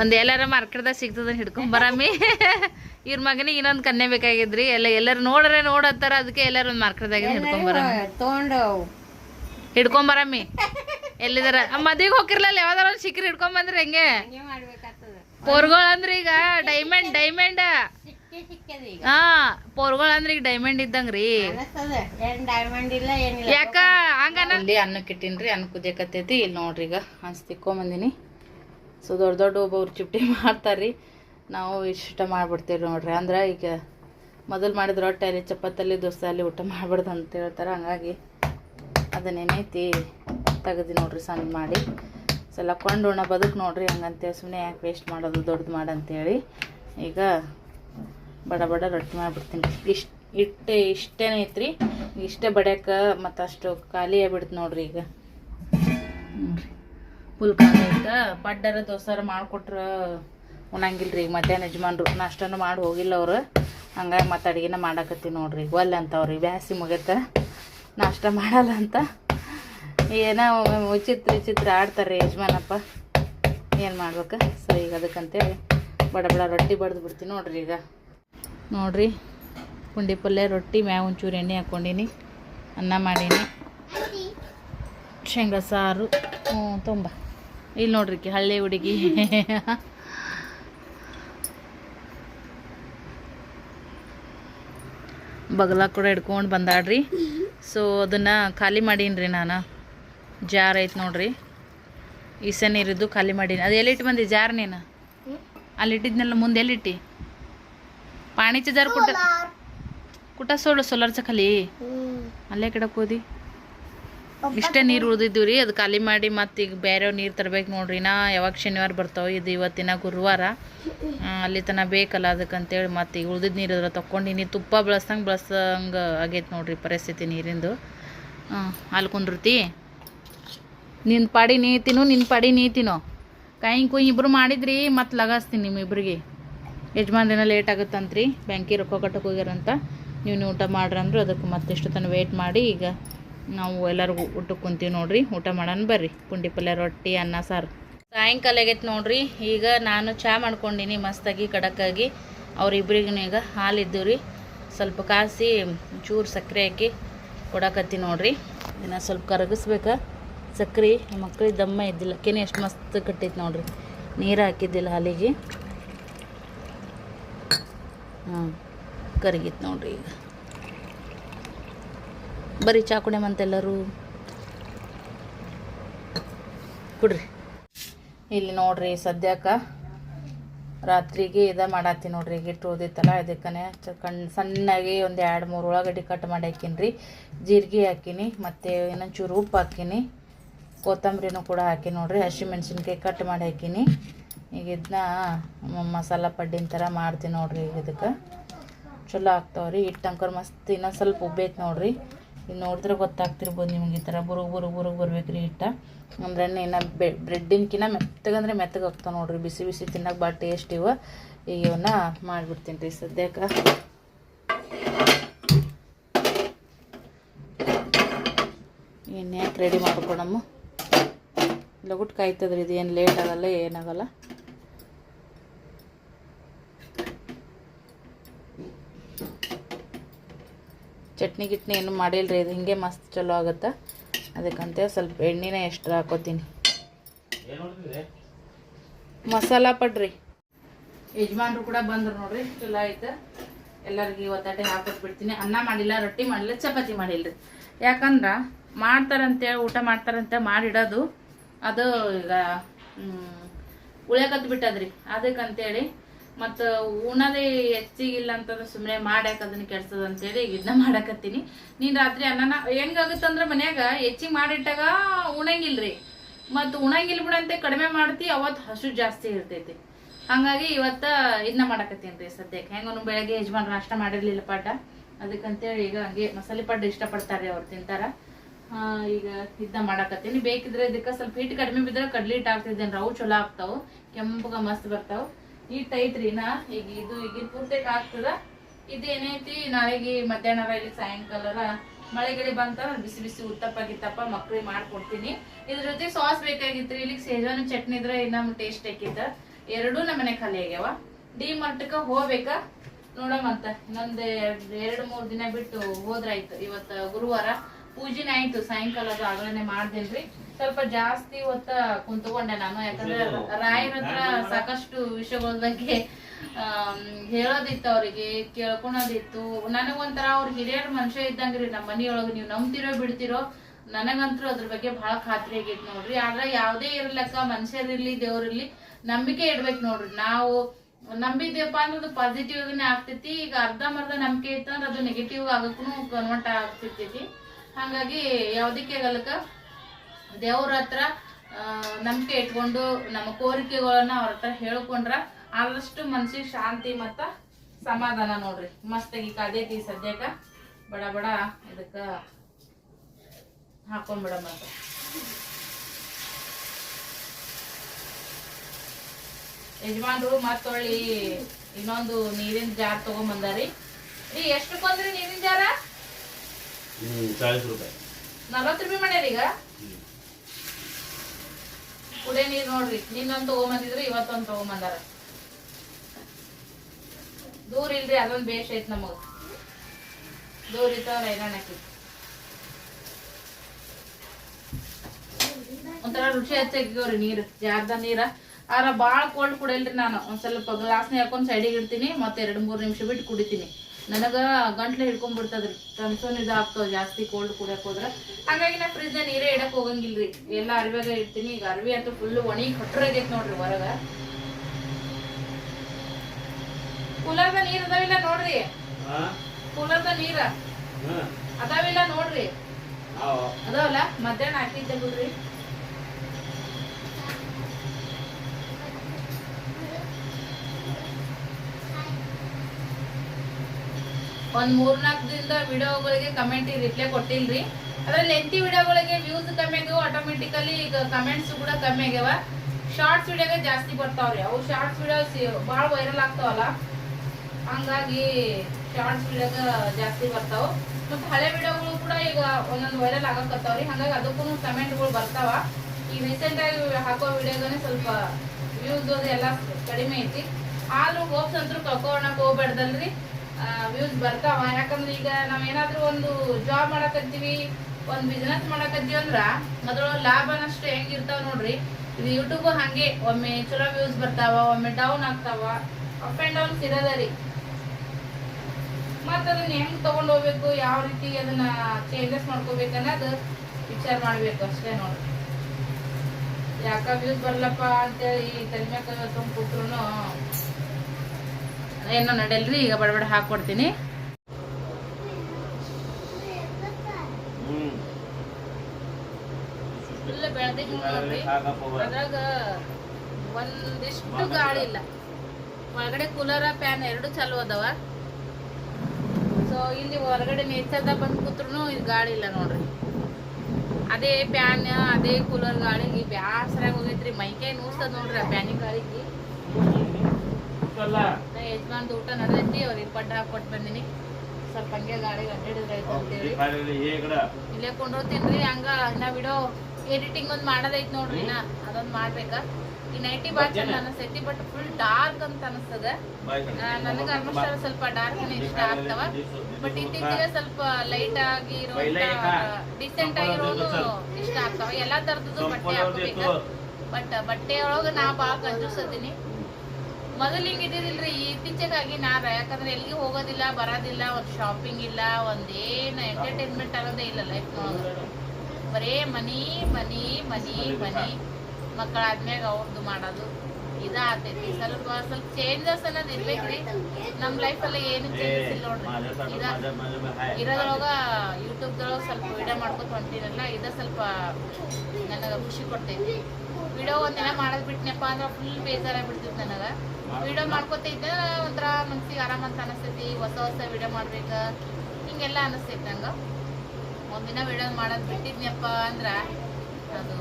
ಒಂದ್ ಎಲ್ಲಾರ ಮಾರ್ಕೆಟ್ದಾಗ ಸಿಗ್ತದ ಹಿಡ್ಕೊಂಡ್ ಬರಾಮಿ. ಇವ್ರ ಮಗನಿಗೆ ಇನ್ನೊಂದ್ ಕನ್ಯೆ ಬೇಕಾಗಿದ್ರಿ. ಎಲ್ಲ ಎಲ್ಲರೂ ನೋಡ್ರೆ ನೋಡತ್ತಾರ ಅದಕ್ಕೆ ಎಲ್ಲಾರು ಒಂದ್ ಮಾರ್ಕೆಟ್ದಾಗ ಹಿಡ್ಕೊಂಡ್ ಬರಾಮಿ. ತೊಗೊಂಡು ಹಿಡ್ಕೊಂಡ್ ಬರಾಮಿ. ಎಲ್ಲಿದಾರ? ಮದ್ವಿಗೆ ಹೋಗಿರ್ಲಲ್ಲ ಯಾವ್ದಾರ ಒಂದ್ ಸಿಕ್ಕ್ರಿ ಹಿಡ್ಕೊಂಡ್ ಬಂದ್ರಿ ಹೆಂಗೆ? ಪೋರ್ಗೋಳ ಅಂದ್ರ ಈಗ ಡೈಮಂಡ್ ಡೈಮಂಡ್ ಹಾ ಪೋರ್ಗಳು ಅಂದ್ರೆ ಈಗ ಡೈಮಂಡ್ ಇದ್ದಂಗ್ರಿ. ಯಾಕ? ಇಲ್ಲಿ ಅನ್ನಕ್ಕೆ ಇಟ್ಟಿನ್ರಿ ಅನ್ನ ಕುದಿಯಕತ್ತೈತಿ. ಇಲ್ಲಿ ನೋಡ್ರಿ ಈಗ ಹಂಚ್ ತಿಕ್ಕೊಂಬಂದಿನಿ. ಸೊ ದೊಡ್ಡ ದೊಡ್ಡ ಒಬ್ಬೊಬ್ರು ಚಿಪ್ಟಿ ಮಾಡ್ತಾರ್ರಿ. ನಾವು ಇಷ್ಟ ಮಾಡ್ಬಿಡ್ತೀವಿ ನೋಡ್ರಿ. ಅಂದ್ರೆ ಈಗ ಮೊದಲು ಮಾಡಿದ ರೊಟ್ಟಿ, ಅಲ್ಲಿ ದೋಸೆ, ಅಲ್ಲಿ ಊಟ ಮಾಡ್ಬಾರ್ದು ಅಂತ ಹೇಳ್ತಾರೆ. ಹಂಗಾಗಿ ಅದನ್ನೇನೈತಿ ತೆಗ್ದು ನೋಡ್ರಿ ಸಣ್ಣ ಮಾಡಿ. ಸಲ ಉಣ್ಣ ಬದುಕು ನೋಡ್ರಿ. ಹಂಗಂತೇಳಿ ಸುಮ್ಮನೆ ಯಾಕೆ ವೇಸ್ಟ್ ಮಾಡೋದು ದೊಡ್ಡದು ಮಾಡಂತೇಳಿ ಈಗ ಬಡ ಬಡ ರೊಟ್ಟಿ ಮಾಡಿಬಿಡ್ತೀನಿ. ಇಷ್ಟು ಇಟ್ಟೆ ಇಷ್ಟೇ ಐತ್ರಿ. ಇಷ್ಟೇ ಬಡ್ಯಾಕ ಮತ್ತು ಅಷ್ಟು ಖಾಲಿ ಆಗ್ಬಿಡ್ತು ನೋಡ್ರಿ ಈಗ. ಫುಲ್ ಖಾಲಿ ಐತೆ ಪಡ್ಡರ ದೋಸಾರ ಮಾಡಿಕೊಟ್ರ ಉಣಂಗಿಲ್ಲ ಈಗ ಮಧ್ಯಾಹ್ನ ಯಜಮಾನ್ರು ನಾಷ್ಟನೂ ಮಾಡಿ ಹೋಗಿಲ್ಲ ಅವರು. ಹಂಗಾಗಿ ಮತ್ತೆ ಅಡುಗೆನ ಮಾಡಾಕತ್ತೀವಿ ನೋಡ್ರಿ. ಈಗ ಒಲ್ಲೆ ಅಂತವ್ರಿ. ಬ್ಯಾಸಿ ಮುಗಿತ. ನಾಷ್ಟ ಮಾಡಲ್ಲ ಅಂತ. ಏನೋ ವಿಚಿತ್ರ ವಿಚಿತ್ರ ಆಡ್ತಾರೆ ಯಜಮಾನಪ್ಪ. ಏನು ಮಾಡ್ಬೇಕು? ಸೊ ಈಗ ಅದಕ್ಕಂತೇಳಿ ಬಡ ಬಡ ರೊಟ್ಟಿ ಬಡ್ದು ಬಿಡ್ತೀನಿ ನೋಡ್ರಿ ಈಗ. ನೋಡ್ರಿ. ಪುಂಡಿ ಪಲ್ಯ, ರೊಟ್ಟಿ, ಮ್ಯಾಗ ಒಂಚೂರು ಎಣ್ಣೆ ಹಾಕ್ಕೊಂಡೀನಿ. ಅನ್ನ ಮಾಡೀನಿ. ಶೇಂಗಾ ಸಾರು. ತುಂಬ. ಇಲ್ಲಿ ನೋಡ್ರಿ ಹಳ್ಳಿ ಹುಡುಗಿ. ಬಗಲ ಕೂಡ ಹಿಡ್ಕೊಂಡು ಬಂದಾಡ್ರಿ ಸೊ ಅದನ್ನು ಖಾಲಿ ಮಾಡೀನಿ ರೀ ನಾನು. ಜಾರ್ ಐತೆ ನೋಡ್ರಿ. ಈಸ ನೀರಿದ್ದು ಖಾಲಿ ಮಾಡೀನಿ. ಅದು ಎಲ್ಲಿಟ್ಟು ಬಂದಿ? ಜಾರ್ ನೀನು? ಅಲ್ಲಿಟ್ಟಿದ್ನೆಲ್ಲ, ಮುಂದೆ ಎಲ್ಲಿಟ್ಟಿ? ಪಾಣಿಚ ಜಾರ್ ಕುಟ್ಟ ಕುಟ ಸೋಳು ಸೋಲಾರ್ಸ ಚಕಲಿ. ಅಲ್ಲೇ ಕಡಕ್ ಹೋದಿ ಇಷ್ಟೇ ನೀರು ಉಳಿದಿದ್ದೀವಿ ರೀ ಅದು ಖಾಲಿ ಮಾಡಿ ಮತ್ತೆ ಈಗ ಬೇರೆ ನೀರು ತರ್ಬೇಕು ನೋಡ್ರಿ. ನಾ ಯಾವಾಗ ಶನಿವಾರ ಬರ್ತಾವೆ ಇದು ಇವತ್ತಿನ ಗುರುವಾರ. ಅಲ್ಲಿ ತನಕ ಬೇಕಲ್ಲ ಅದಕ್ಕಂತೇಳಿ ಮತ್ತೆ ಈಗ ಉಳ್ದಿದ್ದು ನೀರು ಅದ್ರ ತಗೊಂಡಿನಿ ತುಪ್ಪ ಬಳಸ್ದಂಗೆ ಬಳಸಂಗೆ ಆಗೈತೆ ನೋಡ್ರಿ ಪರಿಸ್ಥಿತಿ ನೀರಿಂದು. ಹಾಂ ಅಲ್ಲಿ ಕುಂದಿರ್ತಿ? ನಿನ್ನ ಪಾಡಿ ನೀ ತಿನ್ನು ನಿನ್ನ ಪಾಡಿ ನೀತಿನೋ. ಕೈ ಕಾಯಿ ಕುಯ್ ಇಬ್ರು ಮಾಡಿದ್ರಿ ಮತ್ತೆ ಲಗಾಸ್ತೀನಿ ನಿಮ್ಮಿಬ್ರಿಗೆ. ಯಜಮಾನ್ರಿನ ಲೇಟ್ ಆಗುತ್ತಂತ್ರಿ ಬ್ಯಾಂಕಿಗೆ ರೊಕ್ಕ ಕಟ್ಟಕ್ಕೆ ಹೋಗ್ಯಾರಂತ. ನೀವು ಊಟ ಮಾಡ್ರಂದ್ರು ಅದಕ್ಕೆ ಮತ್ತೆಷ್ಟು ತನಕ ವೇಟ್ ಮಾಡಿ ಈಗ ನಾವು ಎಲ್ಲರಿಗೂ ಊಟಕ್ಕೆ ಕುಂತೀವಿ ನೋಡ್ರಿ. ಊಟ ಮಾಡೋಣ ಬರ್ರಿ. ಪುಂಡಿ ಪಲ್ಯ, ರೊಟ್ಟಿ, ಅನ್ನ, ಸಾರು. ಸಾಯಂಕಾಲ ಆಗೈತೆ ನೋಡ್ರಿ. ಈಗ ನಾನು ಚಹಾ ಮಾಡ್ಕೊಂಡಿನಿ ಮಸ್ತಾಗಿ ಕಡಕ್ಕಾಗಿ ಅವ್ರಿಬ್ರಿಗೂ ಈಗ ಹಾಲು ಇದ್ದೀವಿ ರೀ ಸ್ವಲ್ಪ ಕಾಸಿ ಚೂರು ಸಕ್ಕರೆ ಹಾಕಿ ಕೊಡಕತ್ತಿ ನೋಡ್ರಿ. ಇದನ್ನ ಸ್ವಲ್ಪ ಕರಗಿಸ್ಬೇಕಾ. ಸಕ್ರೆ ಮಕ್ಳಿಗೆ ದಮ್ಮ ಇದ್ದಿಲ್ಲ. ಕೆನೆ ಎಷ್ಟು ಮಸ್ತ್ ಕಟ್ಟಿತ್ತು ನೋಡ್ರಿ. ನೀರು ಹಾಕಿದ್ದಿಲ್ಲ ಹಾಲಿಗೆ. ಹಾಂ. ಕರಗಿತ್ತು ನೋಡ್ರಿ ಈಗ. ಬರೀ ಚಾ ಕುಡಿಯಮಂತೆಲ್ಲರೂ ಕುಡ್ರಿ. ಇಲ್ಲಿ ನೋಡ್ರಿ ಸದ್ಯಕ್ಕೆ ರಾತ್ರಿಗೆ ಇದ ಮಾಡತ್ತಿ ನೋಡ್ರಿ ಈಗ ಇಟ್ಟು ಉಳ್ದಿತ್ತಲ್ಲ ಇದಕ್ಕನೆ ಚ ಕಣ್ ಸಣ್ಣಗೆ ಒಂದು ಎರಡು ಮೂರು ಉಳ್ಳಾಗಡ್ಡಿ ಕಟ್ ಮಾಡಿ ಹಾಕಿನ್ರಿ. ಜೀರಿಗೆ ಹಾಕಿನಿ, ಮತ್ತು ಇನ್ನೊಂಚೂರು ಉಪ್ಪು ಹಾಕಿನಿ. ಕೊತ್ತಂಬರಿನೂ ಕೂಡ ಹಾಕಿ ನೋಡ್ರಿ ಹಸಿಮೆಣ್ಸಿನ್ಕಾಯಿ ಕಟ್ ಮಾಡಿ ಹಾಕಿನಿ. ಈಗ ಇದನ್ನ ಮಸಾಲ ಪಡ್ಡಿನ ಥರ ಮಾಡ್ತೀನಿ ನೋಡ್ರಿ ಈಗ ಇದಕ್ಕೆ. ಚಲೋ ಆಗ್ತಾವ್ರಿ ಹಿಟ್ಟು ಅಂಕರ್ ಮಸ್ತ್ ಇನ್ನೊಂದು ಸ್ವಲ್ಪ ಉಬ್ಬೈತೆ ನೋಡ್ರಿ. ಈಗ ನೋಡಿದ್ರೆ ಗೊತ್ತಾಗ್ತಿರ್ಬೋದು ನಿಮ್ಗೆ ಈ ಥರ ಬುರುಗ್ ಬುರುಗ್ ಬುರುಗ್ ಬರ್ಬೇಕು ರೀ ಹಿಟ್ಟ. ಅಂದ್ರೆ ಇನ್ನು ಬೆ, ಬ್ರೆಡ್ಡಿನ್ಕಿನ್ನ ಮೆತ್ತಗಂದ್ರೆ ಮೆತ್ತಗೆ ಆಗ್ತಾವೆ ನೋಡ್ರಿ. ಬಿಸಿ ಬಿಸಿ ತಿನ್ನೋಕೆ ಭಾಳ ಟೇಸ್ಟ್ ಇವ. ಈಗ ಇವನ್ನ ಮಾಡಿಬಿಡ್ತೀನಿ ರೀ ಸದ್ಯಕ್ಕ. ಎಣ್ಣೆ ರೆಡಿ ಮಾಡ್ಕೊಡಮ್ಮ ಲಗುಟ್ ಕಾಯ್ತದ್ರಿ ಇದು ಏನು ಲೇಟ್ ಆಗಲ್ಲ. ಏನಾಗಲ್ಲ ಚಟ್ನಿ ಗಿಟ್ನಿ ಏನು ರೀ ಇದು ಹಿಂಗೆ ಮಸ್ತ್ ಚಲೋ ಆಗುತ್ತೆ. ಅದಕ್ಕಂತೆ ಸ್ವಲ್ಪ ಎಣ್ಣೆನ ಎಷ್ಟು ಹಾಕೋತೀನಿ. ಮಸಾಲ ಪಡ್ರಿ. ಯಜಮಾನ್ರು ಕೂಡ ಬಂದ್ರು ನೋಡ್ರಿ. ಚಲೋ ಆಯ್ತು. ಎಲ್ಲರಿಗೆ ಒತ್ತಾಟೆ ಹಾಕೊಟ್ಬಿಡ್ತೀನಿ. ಅನ್ನ ಮಾಡಿಲ್ಲ, ರೊಟ್ಟಿ ಮಾಡಿಲ್ಲ, ಚಪಾತಿ ಮಾಡಿಲ್ರಿ. ಯಾಕಂದ್ರೆ ಮಾಡ್ತಾರಂತೇಳಿ ಊಟ ಮಾಡ್ತಾರಂತೆ, ಮಾಡಿಡೋದು. ಅದು ಈಗ ಉಳ್ಯಾಕತ್ ಬಿಟ್ಟದ್ರಿ ಅದಕ್ಕಂತೇಳಿ ಮತ್ತು ಉಣದೇ ಹೆಚ್ಚಿಗಿಲ್ಲ ಅಂತಂದ್ರೆ ಸುಮ್ಮನೆ ಮಾಡ್ಯಾಕ ಅದನ್ನ ಕೆಡ್ಸದ ಅಂತೇಳಿ ಈಗ ಇದನ್ನ ಮಾಡಕತ್ತೀನಿ. ನೀನು ರಾತ್ರಿ ಅನ್ನನ ಹೆಂಗಾಗುತ್ತಂದ್ರೆ ಮನ್ಯಾಗ ಹೆಚ್ಚಿಗೆ ಮಾಡಿಟ್ಟಾಗ ಉಣಂಗಿಲ್ರಿ. ಮತ್ತು ಉಣಂಗಿಲ್ಲ ಬಿಡಂತೆ ಕಡಿಮೆ ಮಾಡ್ತಿ ಅವತ್ತು ಹಸು ಜಾಸ್ತಿ ಇರ್ತೈತಿ. ಹಂಗಾಗಿ ಇವತ್ತ ಇದನ್ನ ಮಾಡಕತ್ತೀನಿ ರೀ ಸದ್ಯಕ್ಕೆ ಹೆಂಗನು ಬೆಳಗ್ಗೆ ಯಜಮಾನ್ ನಾಷ್ಟ ಮಾಡಿರ್ಲಿಲ್ಲ ಪಾಠ. ಅದಕ್ಕಂತೇಳಿ ಈಗ ಹಂಗೆ ಮಸಾಲೆ ಪಾಠ ಇಷ್ಟಪಡ್ತಾರೆ ಅವ್ರು ತಿಂತಾರ. ಈಗ ಇದನ್ನ ಮಾಡಾಕತ್ತೀನಿ. ಬೇಕಿದ್ರೆ ಇದಕ್ಕೆ ಸ್ವಲ್ಪ ಹಿಟ್ಟು ಕಡಿಮೆ ಬಿದ್ರೆ ಕಡ್ಲಿ ಹಿಟ್ಟು ಹಾಕ್ತಿದ್ದೇನೆ ಅವು ಚಲೋ ಆಗ್ತಾವು. ಕೆಂಪಗ ಮಸ್ತ್ ಬರ್ತಾವ. ಹಿಟ್ಟು ಐತ್ರಿ ನಾ ಈಗ ಇದು ಈಗ ಪೂರ್ತಿಗೆ ಆಗ್ತದ ಇದೇನೈತಿ ನಾಳೆಗೆ ಮಧ್ಯಾಹ್ನ ಇಲ್ಲಿ ಸಾಯಂಕಾಲ ಮಳೆ ಬಂತ ಬಿಸಿ ಬಿಸಿ ಉತ್ತಪ್ಪ ಗಿತ್ತಪ್ಪ ಮಕ್ಳಿಗೆ ಮಾಡ್ಕೊಡ್ತೀನಿ. ಇದ್ರ ಜೊತೆ ಸಾಸ್ ಬೇಕಾಗಿತ್ರಿ, ಇಲ್ಲಿಗೆ ಸೇಜಾನ ಚಟ್ನಿ ಇದ್ರೆ ಇನ್ನೊಮ್ಮೆ ಟೇಸ್ಟ್ ಆಕಿತ್ತ ಎರಡೂ ನಮ್ಮ ಮನೆ ಖಾಲಿ ಆಗ್ಯಾವ. ಡಿ ಮಟ್ಟಕ್ಕ ಹೋಗ್ಬೇಕಾ? ನೋಡಮಂತ. ಇನ್ನೊಂದ್ ಎರಡು, ಮೂರ್ ದಿನ ಬಿಟ್ಟು ಹೋದ್ರಾಯ್ತು. ಇವತ್ತ ಗುರುವಾರ ಪೂಜೆನೇ ಆಯ್ತು ಸಾಯಂಕಾಲ ಅದು ಆಗಲೇ ಮಾಡ್ದೇನ್ರಿ. ಸ್ವಲ್ಪ ಜಾಸ್ತಿ ಹೊತ್ತ ಕುಂತ್ಕೊಂಡೆ ನಾನು ಯಾಕಂದ್ರೆ ರಾಯರ ಹತ್ರ ಸಾಕಷ್ಟು ವಿಷಯಗಳ ಬಗ್ಗೆ ಹೇಳೋದಿತ್ತು ಅವರಿಗೆ ಕೇಳ್ಕೊಳೋದಿತ್ತು. ನನಗೊಂಥರ ಅವ್ರ ಹಿರಿಯರ ಮನುಷ್ಯ ಇದ್ದಂಗ್ರಿ ನಮ್ಮ ಮನೆಯೊಳಗೆ ನೀವು ನಂಬ್ತಿರೋ ಬಿಡ್ತಿರೋ ನನಗಂತೂ ಅದ್ರ ಬಗ್ಗೆ ಬಹಳ ಖಾತ್ರಿ ಆಗೈತಿ ನೋಡ್ರಿ. ಆದ್ರೆ ಯಾವ್ದೇ ಇರ್ಲಕ್ಕ ಮನುಷ್ಯರಿರ್ಲಿ ದೇವ್ರಿರ್ಲಿ ನಂಬಿಕೆ ಇಡ್ಬೇಕು ನೋಡ್ರಿ. ನಾವು ನಂಬಿದ್ಯಪ್ಪ ಅನ್ನೋದು ಪಾಸಿಟಿವ್ ಆಗ್ತೈತಿ. ಈಗ ಅರ್ಧ ಮರ್ಧ ನಂಬಿಕೆ ಇತ್ತಂದ್ರೆ ಅದು ನೆಗೆಟಿವ್ ಆಗಕ್ಕೂ ಕನ್ವರ್ಟ್ ಆಗ್ತಿರ್ತೈತಿ. ಹಾಗಾಗಿ ಯಾವುದಕ್ಕೆ ಆಗಲ್ಲಕ್ಕ ದೇವ್ರ ಹತ್ರ ನಂಬಿಕೆ ಇಟ್ಕೊಂಡು ನಮ್ಮ ಕೋರಿಕೆಗಳನ್ನ ಅವ್ರ ಹತ್ರ ಹೇಳ್ಕೊಂಡ್ರ ಆದಷ್ಟು ಮನ್ಸಿಗೆ ಶಾಂತಿ ಮತ್ತ ಸಮಾಧಾನ ನೋಡ್ರಿ. ಮಸ್ತಾಗಿ ಕಾದೈತಿ ಸದ್ಯಕ್ಕ ಬಡ ಬಡ ಇದಕ್ಕ ಹಾಕೊಂಡ್ಬಿಡ ಮತ್ತ. ಯಜಮಾನ್ರು ಮತ್ತೊಳ್ಳಿ ಇನ್ನೊಂದು ನೀರಿನ ಜಾರ್ ತಗೊಂಬಂದಾರಿ. ರೀ ಎಷ್ಟು ಬಂದ್ರಿ ನೀರಿನ ಜಾರ? ಹ್ಮ್ ಚಾಳಿಸ್ ರೂಪಾಯಿ ನಲವತ್ತು ರೂಪಾಯಿ ಮಾಡ್ಯಾರ ಈಗ? ಕುಡಿಯ ನೀರ್ ನೋಡ್ರಿ, ನಿನ್ನೊಂದು ತಗೊಂಬಂದಿದ್ರು, ಇವತ್ತೊಂದ್ ತಗೊಂಬಂದಾರ. ದೂರ ಇಲ್ರಿ, ಅದೊಂದು ಬೇಷ್ ಐತ್ ನಮಗ. ದೂರ ಇತ್ತವ್ರ ಹೈರಾಣ ಆಕಿತ್ತು ಒಂಥರ ರುಚಿ ಹೆಚ್ಚಾಗಿವ್ರಿ ನೀರು ಜಾರ್ದ ನೀರ? ಆರ ಬಾಳ ಕೋಲ್ಡ್ ಕುಡಿಯಲ್ರಿ ನಾನು. ಒಂದ್ ಸ್ವಲ್ಪ ಗ್ಲಾಸ್ನ ಹಾಕೊಂಡ್ ಸೈಡಿಗೆ ಇಡ್ತೀನಿ, ಮತ್ತೆ ಎರಡ್ ಮೂರ್ ನಿಮಿಷ ಬಿಟ್ಟು ಕುಡಿತೀನಿ. ನನಗ ಗಂಟ್ಲೆ ಹಿಡ್ಕೊಂಡ್ಬಿಡ್ತದ್ರಿ. ಬಿಡ್ತದ್ರಿ ಇದು ಇದಾಗ್ತಾವ ಜಾಸ್ತಿ ಕೋಲ್ಡ್ ಕುಡಿಯಕ್ ಹೋದ್ರ. ಹಂಗಾಗಿ ನಾ ಫ್ರಿಜ್ ನೀರೇ ಇಡಕ್ ಹೋಗಂಗಿಲ್ರಿ. ಎಲ್ಲಾ ಅರಿವಾಗ ಇಡ್ತೀನಿ. ಈಗ ಅರ್ವಿ ಅಂತೂ ಫುಲ್ ಒಣಗಿ ಕಟ್ರಾಗೈತ್ ನೋಡ್ರಿ ಹೊರಗ. ಕೂಲರ್ದ ನೀರ್ ಅದಾವಿಲ್ಲ ನೋಡ್ರಿ. ಕೂಲರ್ದ ನೀರ. ಅದಾವಿಲ್ಲ ನೋಡ್ರಿ. ಅದಾವಲ್ಲ? ಮಧ್ಯಾಹ್ನ ಹಾಕಿದ್ದೆ ಬಿಡ್ರಿ. ಒಂದ್ ಮೂರ್ನಾಲ್ಕು ದಿನದ ವಿಡಿಯೋಗಳಿಗೆ ಕಮೆಂಟ್ ರಿಪ್ಲೈ ಕೊಟ್ಟಿಲ್ರಿ. ಅದ್ರಲ್ಲಿ ಲೆಂತಿ ವಿಡಿಯೋಗಳಿಗೆ ವ್ಯೂಸ್ ಕಮ್ಮಿ ಆಗ್ಯಾವ ಆಟೋಮೆಟಿಕಲಿ ಈಗ ಕಮೆಂಟ್ಸ್ ಕೂಡ ಕಮ್ಮಿ ಆಗ್ಯಾವ ಶಾರ್ಟ್ಸ್ ವಿಡಿಯೋಗೆ ಜಾಸ್ತಿ ಬರ್ತಾವ್ರಿ. ಅವು ಶಾರ್ಟ್ಸ್ ವಿಡಿಯೋಸ್ ಭಾಳ ವೈರಲ್ ಆಗ್ತಾವಲ್ಲ. ಹಂಗಾಗಿ ಶಾರ್ಟ್ಸ್ ವಿಡಿಯೋಗ ಜಾಸ್ತಿ ಬರ್ತಾವ. ಮತ್ತು ಹಳೆ ವಿಡಿಯೋಗಳು ಕೂಡ ಈಗ ಒಂದೊಂದು ವೈರಲ್ ಆಗಕತ್ತಾವ್ರಿ. ಹಂಗಾಗಿ ಅದಕ್ಕೂ ಕಮೆಂಟ್ಗಳು ಬರ್ತಾವ. ಈ ರೀಸೆಂಟ್ ಆಗಿ ಹಾಕೋ ವಿಡಿಯೋಗನೆ ಸ್ವಲ್ಪ ವ್ಯೂಸ್ ಎಲ್ಲ ಕಡಿಮೆ ಐತಿ. ಆದ್ರೂ ಹೋಪ್ಸ್ ಅಂತೂ ಕಳ್ಕೊಳಕ್ ಹೋಗ್ಬೇಡ್ದಲ್ರಿ. ವ್ಯೂಸ್ ಬರ್ತಾವ. ಯಾಕಂದ್ರೆ ಈಗ ನಾವೇನಾದ್ರೂ ಒಂದು ಜಾಬ್ ಮಾಡಕತ್ತೀವಿ, ಒಂದ್ ಬಿಸ್ನೆಸ್ ಮಾಡಕತ್ತೀವಿ ಅಂದ್ರ ಅದ್ರೊಳಗೆ ಲಾಭನಷ್ಟು ಹೆಂಗಿರ್ತಾವ ನೋಡ್ರಿ. ಇದು ಯೂಟ್ಯೂಬ್ ಹಂಗೆ, ಒಮ್ಮೆ ಚಲೋ ವ್ಯೂಸ್ ಬರ್ತಾವ, ಒಮ್ಮೆ ಡೌನ್ ಆಗ್ತಾವ. ಅಪ್ ಅಂಡ್ ಡೌನ್ಸ್ ಇರೋದ ರೀ. ಮತ್ತ ಅದನ್ನ ಹೆಂಗ್ ತಗೊಂಡ್ ಹೋಗ್ಬೇಕು, ಯಾವ ರೀತಿ ಅದನ್ನ ಚೇಂಜಸ್ ಮಾಡ್ಕೋಬೇಕು ಅನ್ನೋದು ವಿಚಾರ ಮಾಡ್ಬೇಕು ಅಷ್ಟೇ ನೋಡ್ರಿ. ಯಾಕ ವ್ಯೂಸ್ ಬರ್ಲಪ್ಪ ಅಂತೇಳಿ ತಲೆ ಮ್ಯಾಗ ತುಂಬ ಕೂತ್ರು ಏನೋ ನಡೆಯಲ್ರಿ ಈಗ ಬಡಬಡ ಸಾಕಪ್ಪ ಅದ್ರಾಗ ಒಂದಿಷ್ಟು ಗಾಳಿ ಇಲ್ಲ. ಒಳಗಡೆ ಕೂಲರ ಫ್ಯಾನ್ ಎರಡು ಚಾಲು ಅದಾವ. ಸೊ ಇಲ್ಲಿ ಹೊರಗಡೆ ನೇಚರ್ದಾಗ ಬಂದ್ ಕೂತ್ರು ಇದು ಗಾಳಿ ಇಲ್ಲ ನೋಡ್ರಿ. ಅದೇ ಪ್ಯಾನ್ ಅದೇ ಕೂಲರ್ ಗಾಳಿಗೆ ಬ್ಯಾಸರಾಗಿ ಹೋಗೈತ್ರಿ. ಮೈಕೈ ನೂಸ್ತದ ನೋಡ್ರಿ ಆ ಪ್ಯಾನಿ ಗಾಳಿಗೆ. ನಾ ಯಜಮಾನ್ದು ಊಟ ನಡೆದೈತಿ ಅವ್ರಿಗೆ ಹಾಕಿ ಹಾಕೊಟ್ ಬಂದಿನಿ. ಸ್ವಲ್ಪ ಹಂಗೆ ಗಾಳಿ ಅಡ್ಡಾಡಿದ್ರೆ ಆಯ್ತು ಅಂತೇಳಿ ಇಲ್ಲೇ ಕೊಂಡೋಗ್ತೀನಿ ಹಂಗ ನಾ ವಿಡಿಯೋ ಎಡಿಟಿಂಗ್ ಒಂದ್ ಮಾಡೋದೈತಿ ನೋಡ್ರಿ ನಾ ಅದೊಂದ್ ಮಾಡ್ಬೇಕಾ? ಈ ನೈಟಿ ಬಾಳ ಚಂದ ಅನಸ್ತೈತಿ ಬಟ್ ಫುಲ್ ಡಾರ್ಕ್ ಅಂತ ಅನಸ್ತದ. ನನಗೆ ಆಲ್ಮೋಸ್ಟ್ ಸ್ವಲ್ಪ ಡಾರ್ಕ್ ಇಷ್ಟ ಆಗ್ತಾವ. ಬಟ್ ಇತ್ತೀಚೆಗೆ ಸ್ವಲ್ಪ ಲೈಟ್ ಆಗಿ ಡಿಸೆಂಟ್ ಆಗಿರೋದು ಇಷ್ಟ ಆಗ್ತಾವ. ಎಲ್ಲಾ ತರದ್ದು ಬಟ್ಟೆ ಹಾಕೋಬೇಕ. ಬಟ್ ಬಟ್ಟೆ ಒಳಗ ನಾ ಬಾಳ ಕಂಜೂಸ್ ಅದೀನಿ ಮೊದಲು ಹಿಂಗ್ ಇದ್ದಿದಿಲ್ರಿ ಇತ್ತೀಚೆಗಾಗಿ ನಾರ ಯಾಕಂದ್ರೆ ಎಲ್ಲಿಗೆ ಹೋಗೋದಿಲ್ಲ ಬರೋದಿಲ್ಲ ಒಂದ್ ಶಾಪಿಂಗ್ ಇಲ್ಲ ಒಂದೇನ ಎಂಟರ್ಟೈನ್ಮೆಂಟ್ ಆಗೋದೇ ಇಲ್ಲ ಲೈಫ್ ಬರೇ ಮನಿ ಮನಿ ಮನಿ ಮನಿ. ಮಕ್ಕಳಾದ್ಮ್ಯಾಗ ಅವ್ರದ್ದು ಮಾಡೋದು. ಇದಾಗ್ತೈತಿ ಸ್ವಲ್ಪ ಸ್ವಲ್ಪ ಚೇಂಜಸ್ ಅನ್ನೋದು ಇರ್ಬೇಕ್ರಿ. ನಮ್ ಲೈಫ್ ಅಲ್ಲಿ ಏನು ಚೇಂಜಸ್ ಇಲ್ಲ ನೋಡ್ರಿ. ಇದ ಇರೋದ್ರೊಳಗ ಯೂಟ್ಯೂಬ್ದೊಳಗ ಸ್ವಲ್ಪ ವಿಡಿಯೋ ಮಾಡ್ಕೊತ ಹೊಂಟೀನಲ್ಲ ಇದ ಸ್ವಲ್ಪ ನನಗ ಖುಷಿ ಕೊಡ್ತೈತಿ. ವಿಡಿಯೋ ಒಂದಿನ ಮಾಡೋದ್ ಬಿಟ್ನಪ್ಪ ಅಂದ್ರೆ ಫುಲ್ ಬೇಜಾರಾಗ್ಬಿಡ್ತೈತಿ ನನಗ. ವಿಡಿಯೋ ಮಾಡ್ಕೊತ ಇದ್ದ ಒಂಥರ ಮನ್ಸಿಗೆ ಆರಾಮ ಅಂತ ಅನಸ್ತೈತಿ. ಹೊಸ ಹೊಸ ವಿಡಿಯೋ ಮಾಡ್ಬೇಕ. ಹಿಂಗೆಲ್ಲ ಅನಸ್ತೈತಿ ನಂಗ. ಒಂದಿನ ವಿಡಿಯೋ ಮಾಡೋದ್ ಬಿಟ್ಟಿದ್ನಪ್ಪ ಅಂದ್ರ ಅದು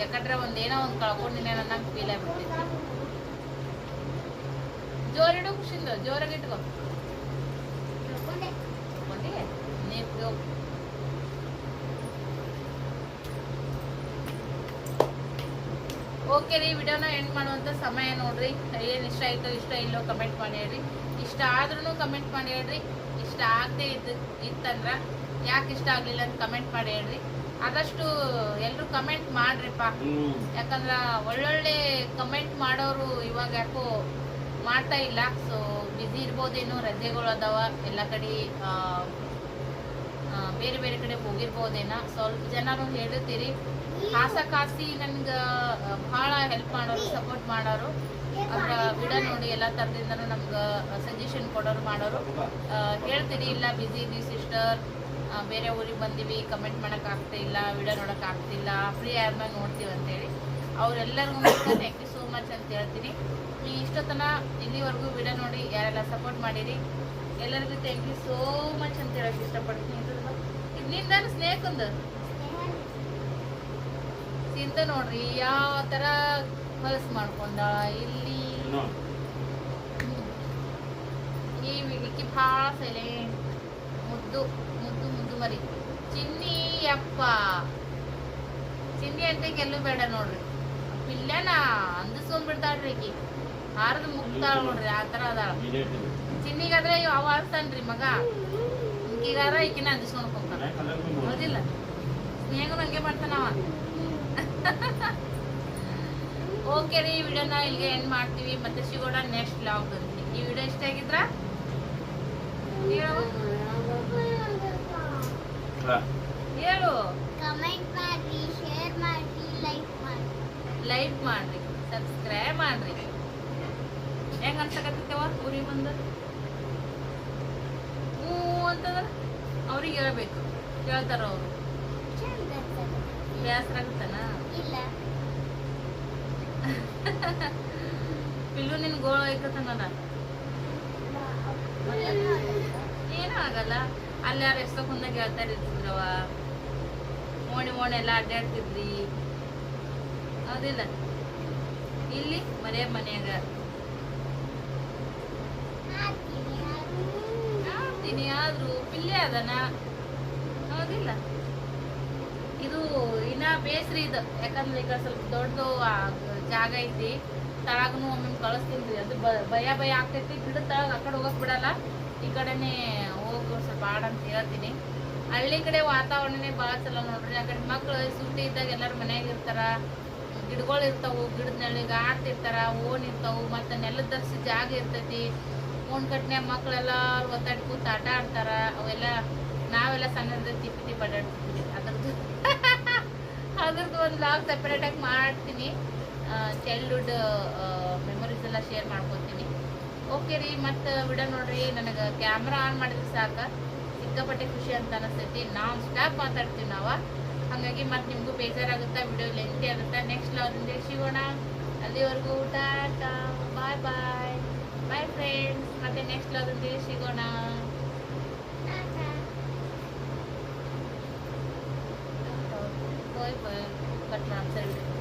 ಯಾಕಂದ್ರೆ ಒಂದೇನೋ ಒಂದ್ ಕಳ್ಕೊಂಡಿನ ನಂಗೆ ಫೀಲ್ ಆಗ್ಬಿಡ್ತೈತಿ. ಜೋರಿಡು ಖುಷಿಂದ ಜೋರಾಗಿ ಇಟ್ಕೋ. ನೀವು ಓಕೆ ರೀ ವಿಡಿಯೋನ ಎಂಡ್ ಮಾಡುವಂತ ಸಮಯ ನೋಡ್ರಿ. ಏನು ಇಷ್ಟ ಆಯಿತು ಇಷ್ಟ ಇಲ್ಲೋ ಕಮೆಂಟ್ ಮಾಡಿ ಹೇಳ್ರಿ. ಇಷ್ಟ ಆದ್ರೂ ಕಮೆಂಟ್ ಮಾಡಿ ಹೇಳ್ರಿ. ಇಷ್ಟ ಆಗದೆ ಇದ್ದ ಇತ್ತಂದ್ರೆ ಯಾಕೆ ಇಷ್ಟ ಆಗಲಿಲ್ಲ ಅಂತ ಕಮೆಂಟ್ ಮಾಡಿ ಹೇಳ್ರಿ. ಆದಷ್ಟು ಎಲ್ಲರೂ ಕಮೆಂಟ್ ಮಾಡ್ರಿಪ್ಪ. ಯಾಕಂದ್ರೆ ಒಳ್ಳೊಳ್ಳೆ ಕಮೆಂಟ್ ಮಾಡೋರು ಇವಾಗ ಯಾಕೋ ಮಾಡ್ತಾ ಇಲ್ಲ. ಸೊ ಬಿಸಿ ಇರ್ಬೋದೇನೋ ರಜೆಗಳು ಅದಾವ ಎಲ್ಲ ಕಡೆ ಬೇರೆ ಬೇರೆ ಕಡೆ ಹೋಗಿರ್ಬೋದೇನ ಸ್ವಲ್ಪ ಜನರು ಹೇಳಿರ್ತೀರಿ. ಕಾಸ ಕಾಸಿ ನನ್ಗೆ ಭಾಳ ಹೆಲ್ಪ್ ಮಾಡೋರು ಸಪೋರ್ಟ್ ಮಾಡೋರು. ಅವರ ವಿಡಿಯೋ ನೋಡಿ ಎಲ್ಲ ಥರದಿಂದನೂ ನಮ್ಗೆ ಸಜೆಷನ್ ಕೊಡೋರು, ಮಾಡೋರು. ಹೇಳ್ತೀನಿ, ಇಲ್ಲ ಬಿಸಿ ಇದೀವಿ ಸಿಸ್ಟರ್ ಬೇರೆ ಊರಿಗೆ ಬಂದೀವಿ ಕಮೆಂಟ್ ಮಾಡೋಕೆ ಆಗ್ತಾ ಇಲ್ಲ ವಿಡಿಯೋ ನೋಡೋಕೆ ಆಗ್ತಿಲ್ಲ ಫ್ರೀ ಆದ್ಮೇಲೆ ನೋಡ್ತೀವಿ ಅಂತೇಳಿ. ಅವರೆಲ್ಲರಿಗೂ ಥ್ಯಾಂಕ್ ಯು ಸೋ ಮಚ್ ಅಂತ ಹೇಳ್ತೀನಿ. ಈ ಇಷ್ಟೊತ್ತನ ಇಲ್ಲಿವರೆಗೂ ವಿಡಿಯೋ ನೋಡಿ ಯಾರೆಲ್ಲ ಸಪೋರ್ಟ್ ಮಾಡಿರಿ, ಎಲ್ಲರಿಗೂ ಥ್ಯಾಂಕ್ ಯು ಸೋ ಮಚ್ ಅಂತ ಹೇಳಕ್ಕೆ ಇಷ್ಟಪಡ್ತೀನಿ. ಇದ್ರಿಂದ ಸ್ನೇಕ್ ಸಿಂತ ನೋಡ್ರಿ ಯಾವ ತರ ಹೊಲಸು ಮಾಡ್ಕೊಂಡಾಳ ಇಲ್ಲಿ ಈ ಭಾಳ ಸೈಲೆಂಟ್ ಮುದ್ದು ಮುದ್ದು ಮುದ್ದು ಮರಿ. ಚಿನ್ನಿ ಅಪ್ಪ ಚಿನ್ನಿ ಅಂತ ಗೆಲ್ಲು ಬೇಡ ನೋಡ್ರಿ. ಪಿಲ್ಲನ ಅಂದಿಸ್ಕೊಂಡ್ಬಿಡ್ತಾಳ್ರಿ ಈಕಿ. ಹಾರದ ಮುಗ್ತಾಳ ನೋಡ್ರಿ ಆ ತರ ಅದಾಳ. ಚಿನ್ನಿಗಾದ್ರೆ ಅವ ಅಳ್ತಾನ್ರಿ ಮಗ. ಈಗಾರ ಈಕಿನ ಅಂದಿಸ್ಕೊಂಡ್ ಹೋಗ್ತಾನ. ಹೌದಿಲ್ಲ. ಸ್ನೇಹನು ಹಂಗೆ ಮಾಡ್ತಾನವ ಓಕೆ ರೀ ಈ ವಿಡಿಯೋನ ಇಲ್ಲಿಗೆ ಎಂಡ್ ಮಾಡ್ತೀವಿ. ಮತ್ತೆ ಸಿಗೋಣ ನೆಕ್ಸ್ಟ್ ಲಾಗ್ ಈ ವಿಡಿಯೋ ಇಷ್ಟ ಆಗಿದ್ರ? ಹೇಳು. ಕಮೆಂಟ್ ಮಾಡಿ ಶೇರ್ ಮಾಡಿ ಲೈಕ್ ಮಾಡಿ. ಲೈಕ್ ಮಾಡ್ರಿ ಸಬ್ಸ್ಕ್ರೈಬ್ ಮಾಡ್ರಿ. ಹೆಂಗ ಅನ್ಸಕತ್ತವ ಊರಿಗೆ ಬಂದ? ಹ್ಞೂ ಅಂತಂದ್ರೆ ಅವ್ರಿಗೆ ಹೇಳ್ಬೇಕು. ಕೇಳ್ತಾರ ಅವರು. ಬೇಸರ ಆಗುತ್ತಾನ ಇಲ್ಲ. ಪಿಲ್ಲು ನಿನ್ ಗೋಳ ಐಕತ್ತನಲ್ಲ ಏನೂ ಆಗಲ್ಲ. ಅಲ್ಲಿ ಯಾರು ಎಷ್ಟೋ ಕುಂದಾಗ ಹೇಳ್ತಾರೆ ಇರ್ತಿದ್ರವ ಓಣಿ ಓಣಿ ಎಲ್ಲ ಅಡ್ಡಾಡ್ತಿದ್ರಿ. ಹೌದಿಲ್ಲ? ಇಲ್ಲಿ ಮನೆ ಮನೆಯಾಗ. ಆದ್ರೂ ಪಿಲ್ಲೆ ಅದನ? ಹೌದಿಲ್ಲ? ಇದು ಇನ್ನ ಬೇಸ್ರಿ ಇದು. ಯಾಕಂದ್ರೆ ಈಗ ಸ್ವಲ್ಪ ದೊಡ್ಡ ಜಾಗ ಐತಿ. ತಳಗನು ಒಮ್ಮೆ ಕಳಿಸ್ತೀನಿ. ರೀ ಅದು ಭಯ ಭಯ ಆಗ್ತೈತಿ. ಗಿಡದ ತಳಗ ಆ ಕಡೆ ಹೋಗಕ್ ಬಿಡಲ್ಲ. ಈ ಕಡೆನೆ ಹೋಗು, ಸ್ವಲ್ಪ ಆಡ ಅಂತ ಹೇಳ್ತೀನಿ. ಹಳ್ಳಿ ಕಡೆ ವಾತಾವರಣನೇ ಭಾಳ ಚಲೋ ನೋಡ್ರಿ. ಕಡೆ ಮಕ್ಳು ಸುಟ್ಟಿ ಇದ್ದಾಗ ಎಲ್ಲರೂ ಮನ್ಯಾಗ ಇರ್ತಾರ. ಗಿಡಗಳು ಇರ್ತಾವು, ಗಿಡದ ನೆಳಿಗೆ ಆಡ್ತಿರ್ತಾರ ಓನ್ ಇರ್ತಾವು, ಮತ್ತು ನೆಲದ ದರ್ಸಿ ಜಾಗ ಇರ್ತೈತಿ. ಓನ್ ಕಟ್ನೆ ಮಕ್ಳೆಲ್ಲ ಒತ್ತಾಡಿ ಕೂತು ಆಟ ಆಡ್ತಾರ ಅವೆಲ್ಲ, ನಾವೆಲ್ಲ ಸಣ್ಣದ ತಿಪ್ಪಿ ತಿಪ್ಪಿ ಅಡ್ಡಾಡ್ತಿದ್ವಿ ಅದ್ರದ್ದು ಅದ್ರದ್ದು ಒಂದು ಲಾಗ್ ಸೆಪ್ರೇಟಾಗಿ ಮಾಡ್ತೀನಿ. ಚೈಲ್ಡ್ಹುಡ್ ಮೆಮೊರೀಸ್ ಎಲ್ಲ ಶೇರ್ ಮಾಡ್ಕೊತೀನಿ. ಓಕೆ ರೀ, ಮತ್ತು ವಿಡಿಯೋ ನೋಡ್ರಿ, ನನಗೆ ಕ್ಯಾಮ್ರಾ ಆನ್ ಮಾಡಿದ್ರೆ ಸಾಕು. ಸಿಕ್ಕಾಪಟ್ಟೆ ಖುಷಿ ಅಂತ ಅನಿಸ್ತೈತಿ ನಾವು ಸ್ಟಾಪ್ ಮಾತಾಡ್ತೀವಿ ನಾವು. ಹಾಗಾಗಿ ಮತ್ತೆ ನಿಮಗೂ ಬೇಜಾರಾಗುತ್ತಾ ವಿಡಿಯೋ ಲೆಂತಿ ಆಗುತ್ತಾ ನೆಕ್ಸ್ಟ್ ಲಾಗಿಂದ ಸಿಗೋಣ. ಅಲ್ಲಿವರೆಗೂ tata bye bye bye friends ಮತ್ತೆ ನೆಕ್ಸ್ಟ್ ಲಾಗಿಂದ ಸಿಗೋಣ. ಬಾಯ್ ಬಾಯ್ ಕಟ್ ಮಾಡಿ